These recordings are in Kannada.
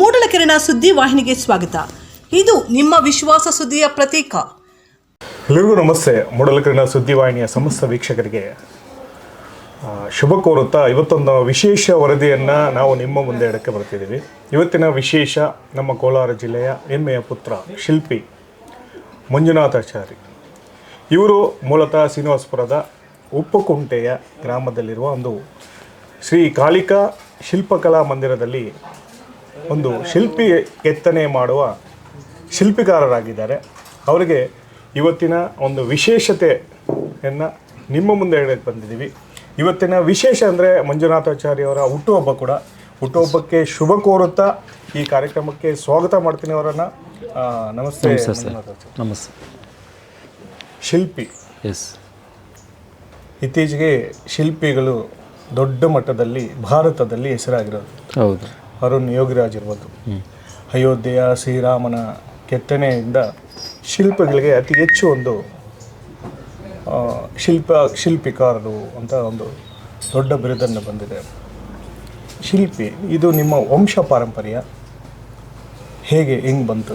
ಮೂಡಲಕೆರೆನ ಸುದ್ದಿ ವಾಹಿನಿಗೆ ಸ್ವಾಗತ. ಇದು ನಿಮ್ಮ ವಿಶ್ವಾಸ ಸುದ್ದಿಯ ಪ್ರತೀಕ. ಎಲ್ಲರಿಗೂ ನಮಸ್ತೆ. ಮೂಡಲಕರಿನ ಸುದ್ದಿವಾಹಿನಿಯ ಸಮಸ್ತ ವೀಕ್ಷಕರಿಗೆ ಶುಭ ಕೋರುತ್ತಾ ಇವತ್ತೊಂದು ವಿಶೇಷ ವರದಿಯನ್ನು ನಾವು ನಿಮ್ಮ ಮುಂದೆ ಇಡಕ್ಕೆ ಬರ್ತಿದ್ದೀವಿ. ಇವತ್ತಿನ ವಿಶೇಷ ನಮ್ಮ ಕೋಲಾರ ಜಿಲ್ಲೆಯ ಹೆಮ್ಮೆಯ ಪುತ್ರ, ಶಿಲ್ಪಿ ಮಂಜುನಾಥಾಚಾರಿ ಇವರು ಮೂಲತಃ ಶ್ರೀನಿವಾಸಪುರದ ಉಪ್ಪುಕುಂಟೆಯ ಗ್ರಾಮದಲ್ಲಿರುವ ಒಂದು ಶ್ರೀ ಕಾಳಿಕಾ ಶಿಲ್ಪಕಲಾ ಮಂದಿರದಲ್ಲಿ ಒಂದು ಶಿಲ್ಪಿ ಕೆತ್ತನೆ ಮಾಡುವ ಶಿಲ್ಪಿಕಾರರಾಗಿದ್ದಾರೆ. ಅವರಿಗೆ ಇವತ್ತಿನ ಒಂದು ವಿಶೇಷತೆಯನ್ನು ನಿಮ್ಮ ಮುಂದೆ ಹೇಳಕ್ಕೆ ಬಂದಿದ್ದೀವಿ. ಇವತ್ತಿನ ವಿಶೇಷ ಅಂದರೆ ಮಂಜುನಾಥಾಚಾರ್ಯವರ ಹುಟ್ಟುಹಬ್ಬ ಕೂಡ. ಹುಟ್ಟುಹಬ್ಬಕ್ಕೆ ಶುಭ ಕೋರುತ್ತಾ ಈ ಕಾರ್ಯಕ್ರಮಕ್ಕೆ ಸ್ವಾಗತ ಮಾಡ್ತೀನಿ ಅವರನ್ನು. ನಮಸ್ತೆ. ನಮಸ್ತೆ. ಶಿಲ್ಪಿ. ಎಸ್. ಇತ್ತೀಚೆಗೆ ಶಿಲ್ಪಿಗಳು ದೊಡ್ಡ ಮಟ್ಟದಲ್ಲಿ ಭಾರತದಲ್ಲಿ ಹೆಸರಾಗಿರೋದು. ಹೌದು. ಅರುಣ್ ಯೋಗಿರಾಜ್ ಇರ್ಬೋದು. ಅಯೋಧ್ಯೆಯ ಶ್ರೀರಾಮನ ಕೆತ್ತನೆಯಿಂದ ಶಿಲ್ಪಗಳಿಗೆ ಅತಿ ಹೆಚ್ಚು ಒಂದು ಶಿಲ್ಪ, ಶಿಲ್ಪಿಕಾರರು ಅಂತ ಒಂದು ದೊಡ್ಡ ಬಿರುದನ್ನು ಬಂದಿದೆ. ಶಿಲ್ಪಿ, ಇದು ನಿಮ್ಮ ವಂಶ ಪಾರಂಪರ್ಯ? ಹೇಗೆ ಹೆಂಗೆ ಬಂತು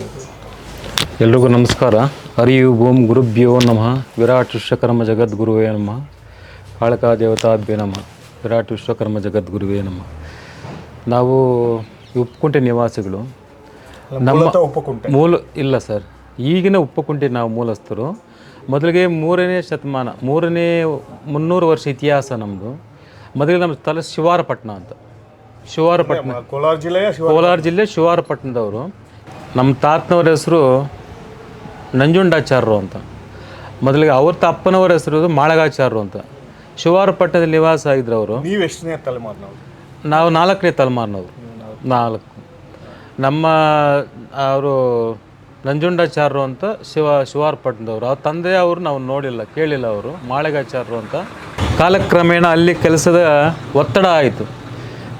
ಎಲ್ರಿಗೂ ನಮಸ್ಕಾರ. ಹರಿಯು ಓಂ ಗುರುಭ್ಯೋ ನಮಃ. ವಿರಾಟ್ ವಿಶ್ವಕರ್ಮ ಜಗದ್ಗುರುವೇ ನಮಃ. ಕಾಳಕಾ ದೇವತಾಭ್ಯ ನಮಃ. ವಿರಾಟ್ ವಿಶ್ವಕರ್ಮ ಜಗದ್ಗುರುವೇ ನಮಃ. ನಾವು ಉಪ್ಪುಕುಂಟೆ ನಿವಾಸಿಗಳು. ನಮ್ಮ ಉಪ್ಪುಕುಂಟೆ ಮೂಲ ಇಲ್ಲ ಸರ್. ಈಗಿನ ಉಪ್ಪುಕುಂಟೆ ನಾವು ಮೂಲಸ್ಥರು. ಮೊದಲಿಗೆ ಮೂರನೇ ಶತಮಾನ ಮೂರನೇ ಮುನ್ನೂರು ವರ್ಷ ಇತಿಹಾಸ ನಮ್ಮದು ಮೊದಲಿಗೆ ನಮ್ಮ ತಲೆ ಶಿವಾರಪಟ್ಟಣ ಅಂತ. ಶಿವಾರಪಟ್ಟಣ ಕೋಲಾರ ಜಿಲ್ಲೆ ಕೋಲಾರ ಜಿಲ್ಲೆ ಶಿವಾರಪಟ್ಟಣದವರು. ನಮ್ಮ ತಾತನವ್ರ ಹೆಸರು ನಂಜುಂಡಾಚಾರ್ಯರು ಅಂತ. ಮೊದಲಿಗೆ ಅವ್ರ ತಪ್ಪನವರ ಹೆಸರು ಮಾಳಗಾಚಾರ್ಯರು ಅಂತ. ಶಿವಾರಪಟ್ಟಣದಲ್ಲಿ ನಿವಾಸ ಆಗಿದ್ರು ಅವರು ನೀವು ಎಷ್ಟನೇ ತಲೆಮಾರಿನವರು? ನಾವು ನಾಲ್ಕನೇ ತಲೆಮಾರಿನವರು ನಾಲ್ಕು. ನಮ್ಮ, ಅವರು ನಂಜುಂಡಾಚಾರ್ಯರು ಅಂತ ಶಿವ ಶಿವಾರ್ಪಟ್ಟಣದವರು ಅವ್ರ ತಂದೆ ಅವರು ನಾವು ನೋಡಿಲ್ಲ, ಕೇಳಿಲ್ಲ ಅವರು. ಮಾಳೆಗಾಚಾರ್ಯರು ಅಂತ. ಕಾಲಕ್ರಮೇಣ ಅಲ್ಲಿ ಕೆಲಸದ ಒತ್ತಡ ಆಯಿತು.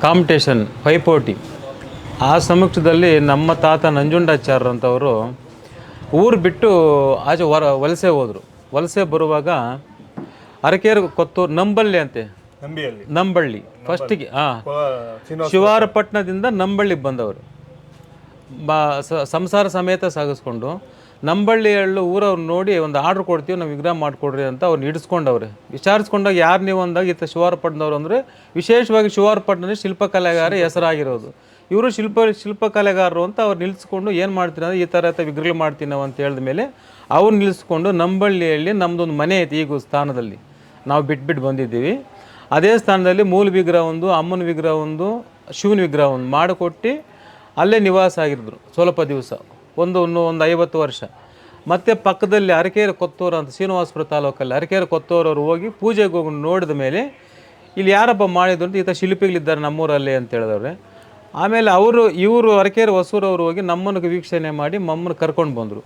ಕಾಂಪಿಟೇಷನ್, ಪೈಪೋಟಿ. ಆ ಸಮಕ್ಷದಲ್ಲಿ ನಮ್ಮ ತಾತ ನಂಜುಂಡಾಚಾರ್ಯರು ಅಂತವರು ಊರು ಬಿಟ್ಟು ಆಚೆ ಹೊರ, ವಲಸೆ ಹೋದರು. ವಲಸೆ ಬರುವಾಗ ಅರಕೇರು, ಕೊತ್ತೂರು, ನಂಬಲ್ಲಿ ಅಂತೆ. ನಂಬಳ್ಳಿ. ಫಸ್ಟಿಗೆ ಹಾಂ ಶಿವಾರಪಟ್ಟಣದಿಂದ ನಂಬಳ್ಳಿಗೆ ಬಂದವರು. ಬಾ ಸಂಸಾರ ಸಮೇತ ಸಾಗಿಸ್ಕೊಂಡು ನಂಬಳ್ಳಿ ಹಳ್ಳು ಊರವ್ರು ನೋಡಿ ಒಂದು ಆರ್ಡ್ರ್ ಕೊಡ್ತೀವಿ ನಾವು ವಿಗ್ರಹ ಮಾಡಿಕೊಡ್ರಿ ಅಂತ ಅವ್ರನ್ನ ಹಿಡಿಸ್ಕೊಂಡವ್ರೆ. ವಿಚಾರಿಸ್ಕೊಂಡಾಗ ಯಾರು ನೀವು ಅಂದಾಗ ಈತ ಶಿವಾರಪಟ್ಟಣದವ್ರು ಅಂದರೆ ವಿಶೇಷವಾಗಿ ಶಿವಾರಪಟ್ಟಣದಲ್ಲಿ ಶಿಲ್ಪಕಲೆಗಾರ ಹೆಸರಾಗಿರೋದು. ಇವರು ಶಿಲ್ಪ ಶಿಲ್ಪಕಲೆಗಾರರು ಅಂತ ಅವ್ರು ನಿಲ್ಲಿಸ್ಕೊಂಡು ಏನು ಮಾಡ್ತೀನಿ ಅಂದರೆ ಈ ಥರ ಆಯ್ತಾ ವಿಗ್ರಹ ಮಾಡ್ತೀನಿ ನಾವು ಅಂತ ಹೇಳಿದ ಮೇಲೆ ಅವ್ರು ನಿಲ್ಲಿಸ್ಕೊಂಡು ನಂಬಳ್ಳಿಯಲ್ಲಿ ನಮ್ಮದೊಂದು ಮನೆ ಐತಿ ಈಗ ಸ್ಥಾನದಲ್ಲಿ ನಾವು ಬಿಟ್ಬಿಟ್ಟು ಬಂದಿದ್ದೀವಿ. ಅದೇ ಸ್ಥಾನದಲ್ಲಿ ಮೂಲ ವಿಗ್ರಹ ಒಂದು, ಅಮ್ಮನ ವಿಗ್ರಹ ಒಂದು, ಶಿವನ ವಿಗ್ರಹ ಒಂದು ಮಾಡಿಕೊಟ್ಟು ಅಲ್ಲೇ ನಿವಾಸ ಆಗಿದ್ರು ಸ್ವಲ್ಪ ದಿವಸ. ಒಂದು ಒಂದು ಒಂದು ಐವತ್ತು ವರ್ಷ. ಮತ್ತು ಪಕ್ಕದಲ್ಲಿ ಅರಕೇರಿ ಕೊತ್ತೂರು ಅಂತ ಶ್ರೀನಿವಾಸಪುರ ತಾಲೂಕಲ್ಲಿ ಅರಕೇರಿ ಕೊತ್ತೂರವ್ರು ಹೋಗಿ ಪೂಜೆಗೆ ಹೋಗಿ ನೋಡಿದ ಮೇಲೆ ಇಲ್ಲಿ ಯಾರಪ್ಪ ಮಾಡಿದ್ರು ಅಂತ ಈತ ಶಿಲ್ಪಿಗಳಿದ್ದಾರೆ ನಮ್ಮೂರಲ್ಲಿ ಅಂತ ಹೇಳಿದವ್ರೆ. ಆಮೇಲೆ ಅವರು, ಇವರು ಅರಕೇರಿ ಹೊಸೂರವ್ರು ಹೋಗಿ ನಮ್ಮನ್ನು ವೀಕ್ಷಣೆ ಮಾಡಿ ಮಮ್ಮನ್ನು ಕರ್ಕೊಂಡು ಬಂದರು.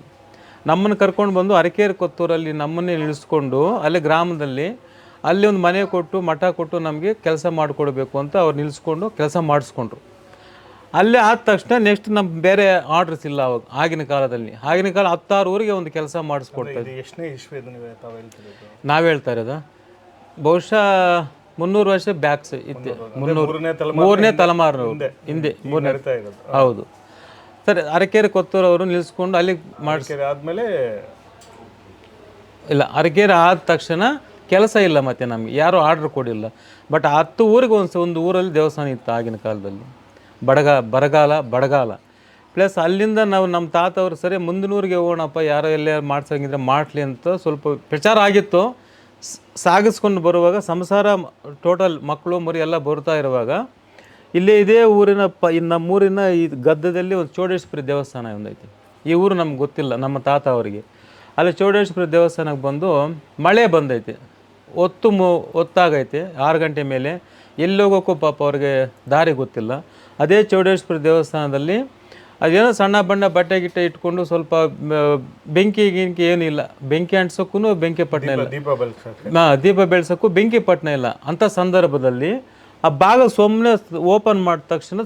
ನಮ್ಮನ್ನು ಕರ್ಕೊಂಡು ಬಂದು ಅರಕೇರಿ ಕೊತ್ತೂರಲ್ಲಿ ನಮ್ಮನ್ನೇ ಇಳಿಸ್ಕೊಂಡು ಅಲ್ಲೇ ಗ್ರಾಮದಲ್ಲಿ ಅಲ್ಲಿ ಒಂದು ಮನೆ ಕೊಟ್ಟು ಮಠ ಕೊಟ್ಟು ನಮಗೆ ಕೆಲಸ ಮಾಡಿಕೊಡ್ಬೇಕು ಅಂತ ಅವ್ರು ನಿಲ್ಲಿಸ್ಕೊಂಡು ಕೆಲಸ ಮಾಡಿಸ್ಕೊಂಡ್ರು. ಅಲ್ಲೇ ಆದ ತಕ್ಷಣ ನೆಕ್ಸ್ಟ್ ನಮ್ಮ ಬೇರೆ ಆರ್ಡರ್ಸ್ ಇಲ್ಲ ಅವಾಗ ಆಗಿನ ಕಾಲದಲ್ಲಿ. ಆಗಿನ ಕಾಲ ಹತ್ತಾರು ಊರಿಗೆ ಒಂದು ಕೆಲಸ ಮಾಡಿಸ್ಕೊಡ್ತಾ ಎಷ್ಟನೇ ಇಶ್ವಿ ನೀವು ಹೇಳ್ತಾ ಇರೋದು? ಬಹುಶಃ ಮುನ್ನೂರು ವರ್ಷ ಬ್ಯಾಕ್ಸ್ ಇತ್ತೆ. ಮುನ್ನೂರು ಮೂರನೇ ತಲೆಮಾರು ಹಿಂದೆ. ಮೂರನೇ ಹೌದು. ಸರಿ ಅರಕೇರಿ ಕೊತ್ತೂರವರು ನಿಲ್ಲಿಸ್ಕೊಂಡು ಅಲ್ಲಿ ಮಾಡಿಸ್ ಆದಮೇಲೆ ಇಲ್ಲ ಅರಕೇರಿ ಆದ ತಕ್ಷಣ ಕೆಲಸ ಇಲ್ಲ ಮತ್ತೆ ನಮಗೆ. ಯಾರೂ ಆರ್ಡ್ರ್ ಕೊಡಿಲ್ಲ. ಬಟ್ ಹತ್ತು ಊರಿಗೆ ಒಂದು ಒಂದು ಊರಲ್ಲಿ ದೇವಸ್ಥಾನ ಇತ್ತು ಆಗಿನ ಕಾಲದಲ್ಲಿ. ಬಡಗ, ಬರಗಾಲ, ಬಡಗಾಲ. ಪ್ಲಸ್ ಅಲ್ಲಿಂದ ನಾವು ನಮ್ಮ ತಾತವ್ರು, ಸರಿ, ಮುಂದಿನ ಊರಿಗೆ ಹೋಗೋಣಪ್ಪ, ಯಾರೋ ಎಲ್ಲೇ ಮಾಡ್ಸಂಗಿದ್ರೆ ಮಾಡಲಿ ಅಂತ ಸ್ವಲ್ಪ ಪ್ರಚಾರ ಆಗಿತ್ತು. ಸಾಗಿಸ್ಕೊಂಡು ಬರುವಾಗ ಸಂಸಾರ ಟೋಟಲ್ ಮಕ್ಕಳು, ಮರಿ ಎಲ್ಲ ಬರ್ತಾ ಇರುವಾಗ, ಇಲ್ಲೇ ಇದೇ ಊರಿನ ಪ ನಮ್ಮೂರಿನ ಈ ಗದ್ದದಲ್ಲಿ ಒಂದು ಚೌಡೇಶ್ವರಿ ದೇವಸ್ಥಾನ ಒಂದೈತಿ. ಈ ಊರು ನಮ್ಗೆ ಗೊತ್ತಿಲ್ಲ, ನಮ್ಮ ತಾತ ಅವರಿಗೆ ಅಲ್ಲಿ ಚೌಡೇಶ್ವರಿ ದೇವಸ್ಥಾನಕ್ಕೆ ಬಂದು ಮಳೆ ಬಂದೈತೆ. ಹೊತ್ತು ಮು ಹೊತ್ತಾಗೈತೆ ಆರು ಗಂಟೆ ಮೇಲೆ. ಎಲ್ಲಿ ಹೋಗೋಕ್ಕೂ ಪಾಪ ಅವ್ರಿಗೆ ದಾರಿ ಗೊತ್ತಿಲ್ಲ. ಅದೇ ಚೌಡೇಶ್ವರ ದೇವಸ್ಥಾನದಲ್ಲಿ ಅದೇನೋ ಸಣ್ಣ ಬಣ್ಣ ಬಟ್ಟೆ ಗಿಟ್ಟೆ ಇಟ್ಕೊಂಡು ಸ್ವಲ್ಪ ಬೆಂಕಿ ಗಿಂಕಿ ಏನಿಲ್ಲ ಬೆಂಕಿ ಅಂಟ್ಸೋಕ್ಕೂ ಬೆಂಕಿ ಪಟ್ಟಣ ಇಲ್ಲ. ದೀಪ ಹಾ, ದೀಪ ಬೆಳೆಸೋಕ್ಕೂ ಬೆಂಕಿ ಪಟ್ಟಣ ಇಲ್ಲ. ಅಂಥ ಸಂದರ್ಭದಲ್ಲಿ ಆ ಭಾಗ ಸುಮ್ಮನೆ ಓಪನ್ ಮಾಡಿದ ತಕ್ಷಣ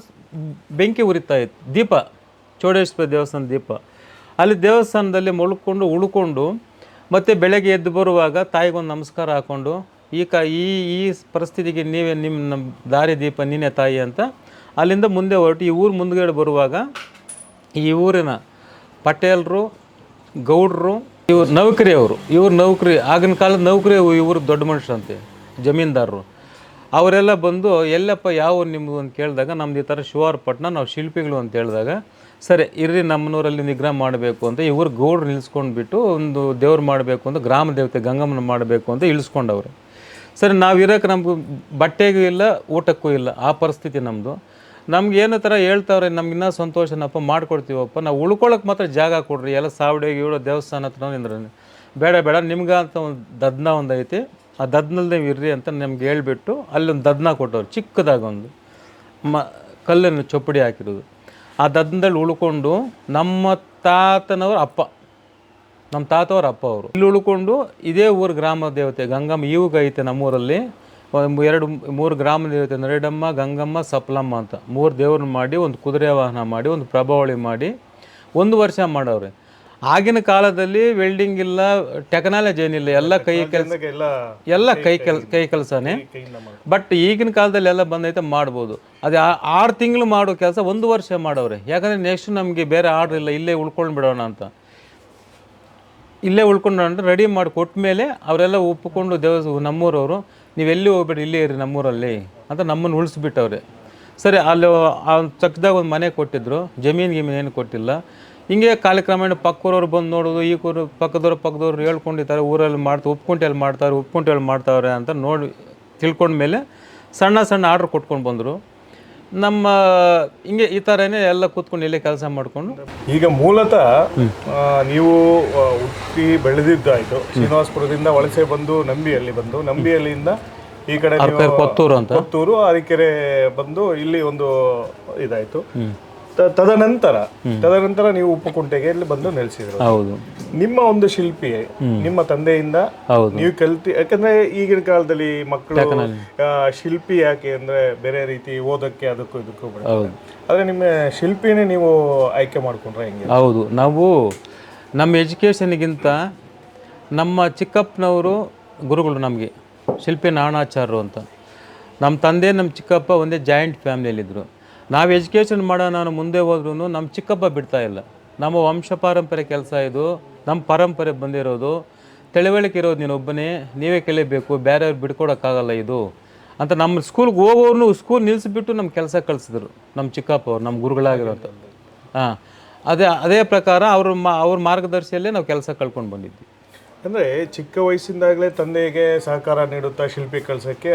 ಬೆಂಕಿ ಉರಿತಾ ಇತ್ತು. ದೀಪ ಚೌಡೇಶ್ವರ ದೇವಸ್ಥಾನ ದೀಪ. ಅಲ್ಲಿ ದೇವಸ್ಥಾನದಲ್ಲಿ ಮಲ್ಕೊಂಡು ಉಳ್ಕೊಂಡು ಮತ್ತೆ ಬೆಳಗ್ಗೆ ಎದ್ದು ಬರುವಾಗ ತಾಯಿಗೊಂದು ನಮಸ್ಕಾರ ಹಾಕ್ಕೊಂಡು ಈ ಕ, ಈ ಈ ಪರಿಸ್ಥಿತಿಗೆ ನೀವೇ ನಿಮ್ಮ ನಮ್ಮ ದಾರಿ ದೀಪ, ನೀನೇ ತಾಯಿ ಅಂತ ಅಲ್ಲಿಂದ ಮುಂದೆ ಹೊರಟು ಈ ಊರು ಮುಂದ್ಗಡೆ ಬರುವಾಗ ಈ ಊರಿನ ಪಟೇಲರು, ಗೌಡ್ರು, ಇವ್ರು ನೌಕರಿ ಅವರು ಇವ್ರು ನೌಕರಿ, ಆಗಿನ ಕಾಲದ ನೌಕರಿ ಇವರು ದೊಡ್ಡ ಮನುಷ್ಯರಂತೆ ಜಮೀನ್ದಾರರು. ಅವರೆಲ್ಲ ಬಂದು, ಎಲ್ಲಪ್ಪ, ಯಾವ ನಿಮ್ಮದು ಅಂತ ಕೇಳಿದಾಗ, ನಮ್ದು ಈ ಥರ ಶಿವಾರಪಟ್ಟಣ, ನಾವು ಶಿಲ್ಪಿಗಳು ಅಂತ ಹೇಳಿದಾಗ ಸರಿ, ಇರ್ರಿ ನಮ್ಮನೂರಲ್ಲಿ ನಿಗ್ರಹ ಮಾಡಬೇಕು ಅಂತ ಇವರು ಗೌಡ್ರು ನಿಲ್ಸ್ಕೊಂಡು ಬಿಟ್ಟು ಒಂದು ದೇವ್ರು ಮಾಡಬೇಕು ಅಂತ ಗ್ರಾಮ ದೇವತೆ ಗಂಗಮ್ಮನ ಮಾಡಬೇಕು ಅಂತ ಇಳಿಸ್ಕೊಂಡವ್ರು. ಸರಿ, ನಾವು ಇರೋಕೆ ನಮ್ಗೆ ಬಟ್ಟೆಗೂ ಇಲ್ಲ, ಊಟಕ್ಕೂ ಇಲ್ಲ, ಆ ಪರಿಸ್ಥಿತಿ ನಮ್ಮದು ನಮ್ಗೆ ಏನೋ ಥರ ಹೇಳ್ತಾವ್ರೆ, ನಮ್ಗೆ ಇನ್ನೂ ಸಂತೋಷನಪ್ಪ ಮಾಡ್ಕೊಡ್ತೀವಪ್ಪ, ನಾವು ಉಳ್ಕೊಳ್ಳೋಕೆ ಮಾತ್ರ ಜಾಗ ಕೊಡ್ರಿ, ಎಲ್ಲ ಸಾವಿಡೆ ಇವಳೋ ದೇವಸ್ಥಾನ ಹತ್ರ ನಿಂದ್ರೆ ಬೇಡ ಬೇಡ, ನಿಮ್ಗೆ ಅಂತ ಒಂದು ದದ್ನ ಒಂದು ಐತಿ, ಆ ದದ್ನಲ್ಲಿ ನೀವು ಇರ್ರಿ ಅಂತ ನಮ್ಗೆ ಹೇಳ್ಬಿಟ್ಟು ಅಲ್ಲೊಂದು ದದ್ನ ಕೊಟ್ಟವ್ರು, ಚಿಕ್ಕದಾಗ ಒಂದು ಮ ಕಲ್ಲನ್ನು ಚೊಪ್ಪಡಿ ಹಾಕಿರೋದು. ಆ ದದ್ನದಲ್ಲಿ ಉಳ್ಕೊಂಡು ನಮ್ಮ ತಾತನವ್ರ ಅಪ್ಪ, ನಮ್ಮ ತಾತವ್ರ ಅಪ್ಪ ಅವರು. ಇಲ್ಲಿ ಉಳ್ಕೊಂಡು ಇದೇ ಊರು ಗ್ರಾಮ ದೇವತೆ ಗಂಗಮ್ಮ ಇವಾಗ ಐತೆ ನಮ್ಮೂರಲ್ಲಿ. ಎರಡು, ಮೂರು ಗ್ರಾಮ ದೇವತೆ ನರೇಡಮ್ಮ ಗಂಗಮ್ಮ, ಸಪ್ಲಮ್ಮ ಅಂತ. ಮೂರು ದೇವ್ರನ್ನ ಮಾಡಿ, ಒಂದು ಕುದುರೆ ವಾಹನ ಮಾಡಿ, ಒಂದು ಪ್ರಭಾವಳಿ ಮಾಡಿ, ಒಂದು ವರ್ಷ ಮಾಡವ್ರೆ. ಆಗಿನ ಕಾಲದಲ್ಲಿ ವೆಲ್ಡಿಂಗ್ ಇಲ್ಲ ಟೆಕ್ನಾಲಜಿ ಏನಿಲ್ಲ ಎಲ್ಲ ಕೈ ಕೆಲಸ ಎಲ್ಲ ಕೈ ಕೆಲ್ ಕೈ ಕೆಲಸನೇ. ಬಟ್ ಈಗಿನ ಕಾಲದಲ್ಲಿ ಎಲ್ಲ ಬಂದೈತೆ ಮಾಡ್ಬೋದು. ಅದೇ ಆ- ಆರು ತಿಂಗಳು ಮಾಡೋ ಕೆಲಸ ಒಂದು ವರ್ಷ ಮಾಡೋರೆ ಯಾಕಂದರೆ ನೆಕ್ಸ್ಟ್ ನಮಗೆ ಬೇರೆ ಆರ್ಡ್ರ್ ಇಲ್ಲ ಇಲ್ಲೇ ಉಳ್ಕೊಂಡು ಬಿಡೋಣ ಅಂತ. ಇಲ್ಲೇ ಉಳ್ಕೊಂಡು ಅಂದ್ರೆ ರೆಡಿ ಮಾಡಿ ಕೊಟ್ಟ ಮೇಲೆ ಅವರೆಲ್ಲ ಒಪ್ಪಿಕೊಂಡು ದೇವಸ್ ನಮ್ಮೂರವರು ನೀವೆಲ್ಲಿ ಹೋಗ್ಬೇಡಿ ಇಲ್ಲೇ ಇರಿ ನಮ್ಮೂರಲ್ಲಿ ಅಂತ ನಮ್ಮನ್ನು ಉಳಿಸ್ಬಿಟ್ಟವ್ರೆ. ಸರಿ ಅಲ್ಲಿ ಆ ಚಕ್ಕದಾಗ ಒಂದು ಮನೆ ಕೊಟ್ಟಿದ್ರು. ಜಮೀನು ಗಿಮೀನು ಏನು ಕೊಟ್ಟಿಲ್ಲ. ಹಿಂಗೆ ಕಾಲಕ್ರಮೇಣ ಪಕ್ಕದವ್ರು ಬಂದು ನೋಡೋದು ಈ ಕೂರು ಪಕ್ಕದವ್ರು ಪಕ್ಕದವ್ರು ಹೇಳ್ಕೊಂಡಿರ್ತಾರೆ ಊರಲ್ಲಿ ಮಾಡ್ತಾ ಉಪ್ಕುಂಟೆಯಲ್ಲಿ ಎಲ್ಲಿ ಮಾಡ್ತಾರೆ ಎಲ್ಲಿ ಮಾಡ್ತಾವ್ರೆ ಅಂತ ನೋಡಿ ತಿಳ್ಕೊಂಡ್ಮೇಲೆ ಸಣ್ಣ ಸಣ್ಣ ಆರ್ಡ್ರ್ ಕೊಟ್ಕೊಂಡು ಬಂದರು. ನಮ್ಮ ಹಿಂಗೆ ಈ ಥರನೇ ಎಲ್ಲ ಕೂತ್ಕೊಂಡು ಇಲ್ಲೇ ಕೆಲಸ ಮಾಡಿಕೊಂಡು. ಈಗ ಮೂಲತಃ ನೀವು ಹುಟ್ಟಿ ಬೆಳೆದಿದ್ದಾಯಿತು. ಶ್ರೀನಿವಾಸಪುರದಿಂದ ವಲಸೆ ಬಂದು ನಂಬಿಯಲ್ಲಿ ಬಂದು ನಂಬಿಯಲ್ಲಿಂದ ಈ ಕಡೆ ಪತ್ತೂರು ಕೊತ್ತೂರು ಅಂತ? ಪತ್ತೂರು ಅರಿಕೆರೆ ಬಂದು ಇಲ್ಲಿ ಒಂದು ಇದಾಯ್ತು. ತದನಂತರ ತದನಂತರ ನೀವು ಉಪ್ಪುಕುಂಟೆಗೆ ಇಲ್ಲಿ ಬಂದು ನೆಲೆಸಿದ್ರು. ಹೌದು. ನಿಮ್ಮ ಒಂದು ಶಿಲ್ಪಿ ನಿಮ್ಮ ತಂದೆಯಿಂದ ಹೌದು. ನೀವು ಕಲ್ತಿ ಯಾಕಂದ್ರೆ ಈಗಿನ ಕಾಲದಲ್ಲಿ ಮಕ್ಕಳು ಶಿಲ್ಪಿ ಯಾಕೆ ಅಂದ್ರೆ ಬೇರೆ ರೀತಿ ಓದಕ್ಕೆ ಅದಕ್ಕೂ ಇದಕ್ಕೂ ಆದ್ರೆ ನಿಮ್ಮ ಶಿಲ್ಪಿನೇ ನೀವು ಆಯ್ಕೆ ಮಾಡ್ಕೊಂಡ್ರೆ ಹೆಂಗೆ? ಹೌದು. ನಾವು ನಮ್ಮ ಎಜುಕೇಷನ್ಗಿಂತ ನಮ್ಮ ಚಿಕ್ಕಪ್ಪನವರು ಗುರುಗಳು ನಮಗೆ ಶಿಲ್ಪಿ ನಾಣಾಚಾರ್ಯರು ಅಂತ. ನಮ್ಮ ತಂದೆ ನಮ್ಮ ಚಿಕ್ಕಪ್ಪ ಒಂದೇ ಜಾಯಿಂಟ್ ಫ್ಯಾಮಿಲಿಯಲ್ಲಿದ್ದರು. ನಾವು ಎಜುಕೇಷನ್ ಮಾಡೋ ನಾನು ಮುಂದೆ ಹೋದ್ರೂ ನಮ್ಮ ಚಿಕ್ಕಪ್ಪ ಬಿಡ್ತಾ ಇಲ್ಲ. ನಮ್ಮ ವಂಶ ಪಾರಂಪರೆ ಕೆಲಸ ಇದು ನಮ್ಮ ಪರಂಪರೆ ಬಂದಿರೋದು. ತಿಳುವಳಿಕೆ ಇರೋದು ನೀನೊಬ್ಬನೇ ನೀವೇ ಕಲಿಬೇಕು ಬೇರೆಯವ್ರು ಬಿಡ್ಕೊಡೋಕ್ಕಾಗಲ್ಲ ಇದು ಅಂತ ನಮ್ಮ ಸ್ಕೂಲ್ಗೆ ಹೋಗೋರ್ನು ಸ್ಕೂಲ್ ನಿಲ್ಲಿಸಿಬಿಟ್ಟು ನಮ್ಮ ಕೆಲಸ ಕಳಿಸಿದ್ರು ನಮ್ಮ ಚಿಕ್ಕಪ್ಪ ಅವ್ರು ನಮ್ಮ ಗುರುಗಳಾಗಿರೋಂಥ ಹಾಂ, ಅದೇ ಅದೇ ಪ್ರಕಾರ ಅವ್ರ ಮಾ, ಅವ್ರ ಮಾರ್ಗದರ್ಶಿಯಲ್ಲೇ ನಾವು ಕೆಲಸ ಕಳ್ಕೊಂಡು ಬಂದಿದ್ವಿ. ಅಂದ್ರೆ ಚಿಕ್ಕ ವಯಸ್ಸಿಂದಾಗಲೇ ತಂದೆಗೆ ಸಹಕಾರ ನೀಡುತ್ತಾ ಶಿಲ್ಪಿ ಕಳ್ಸೋಕ್ಕೆ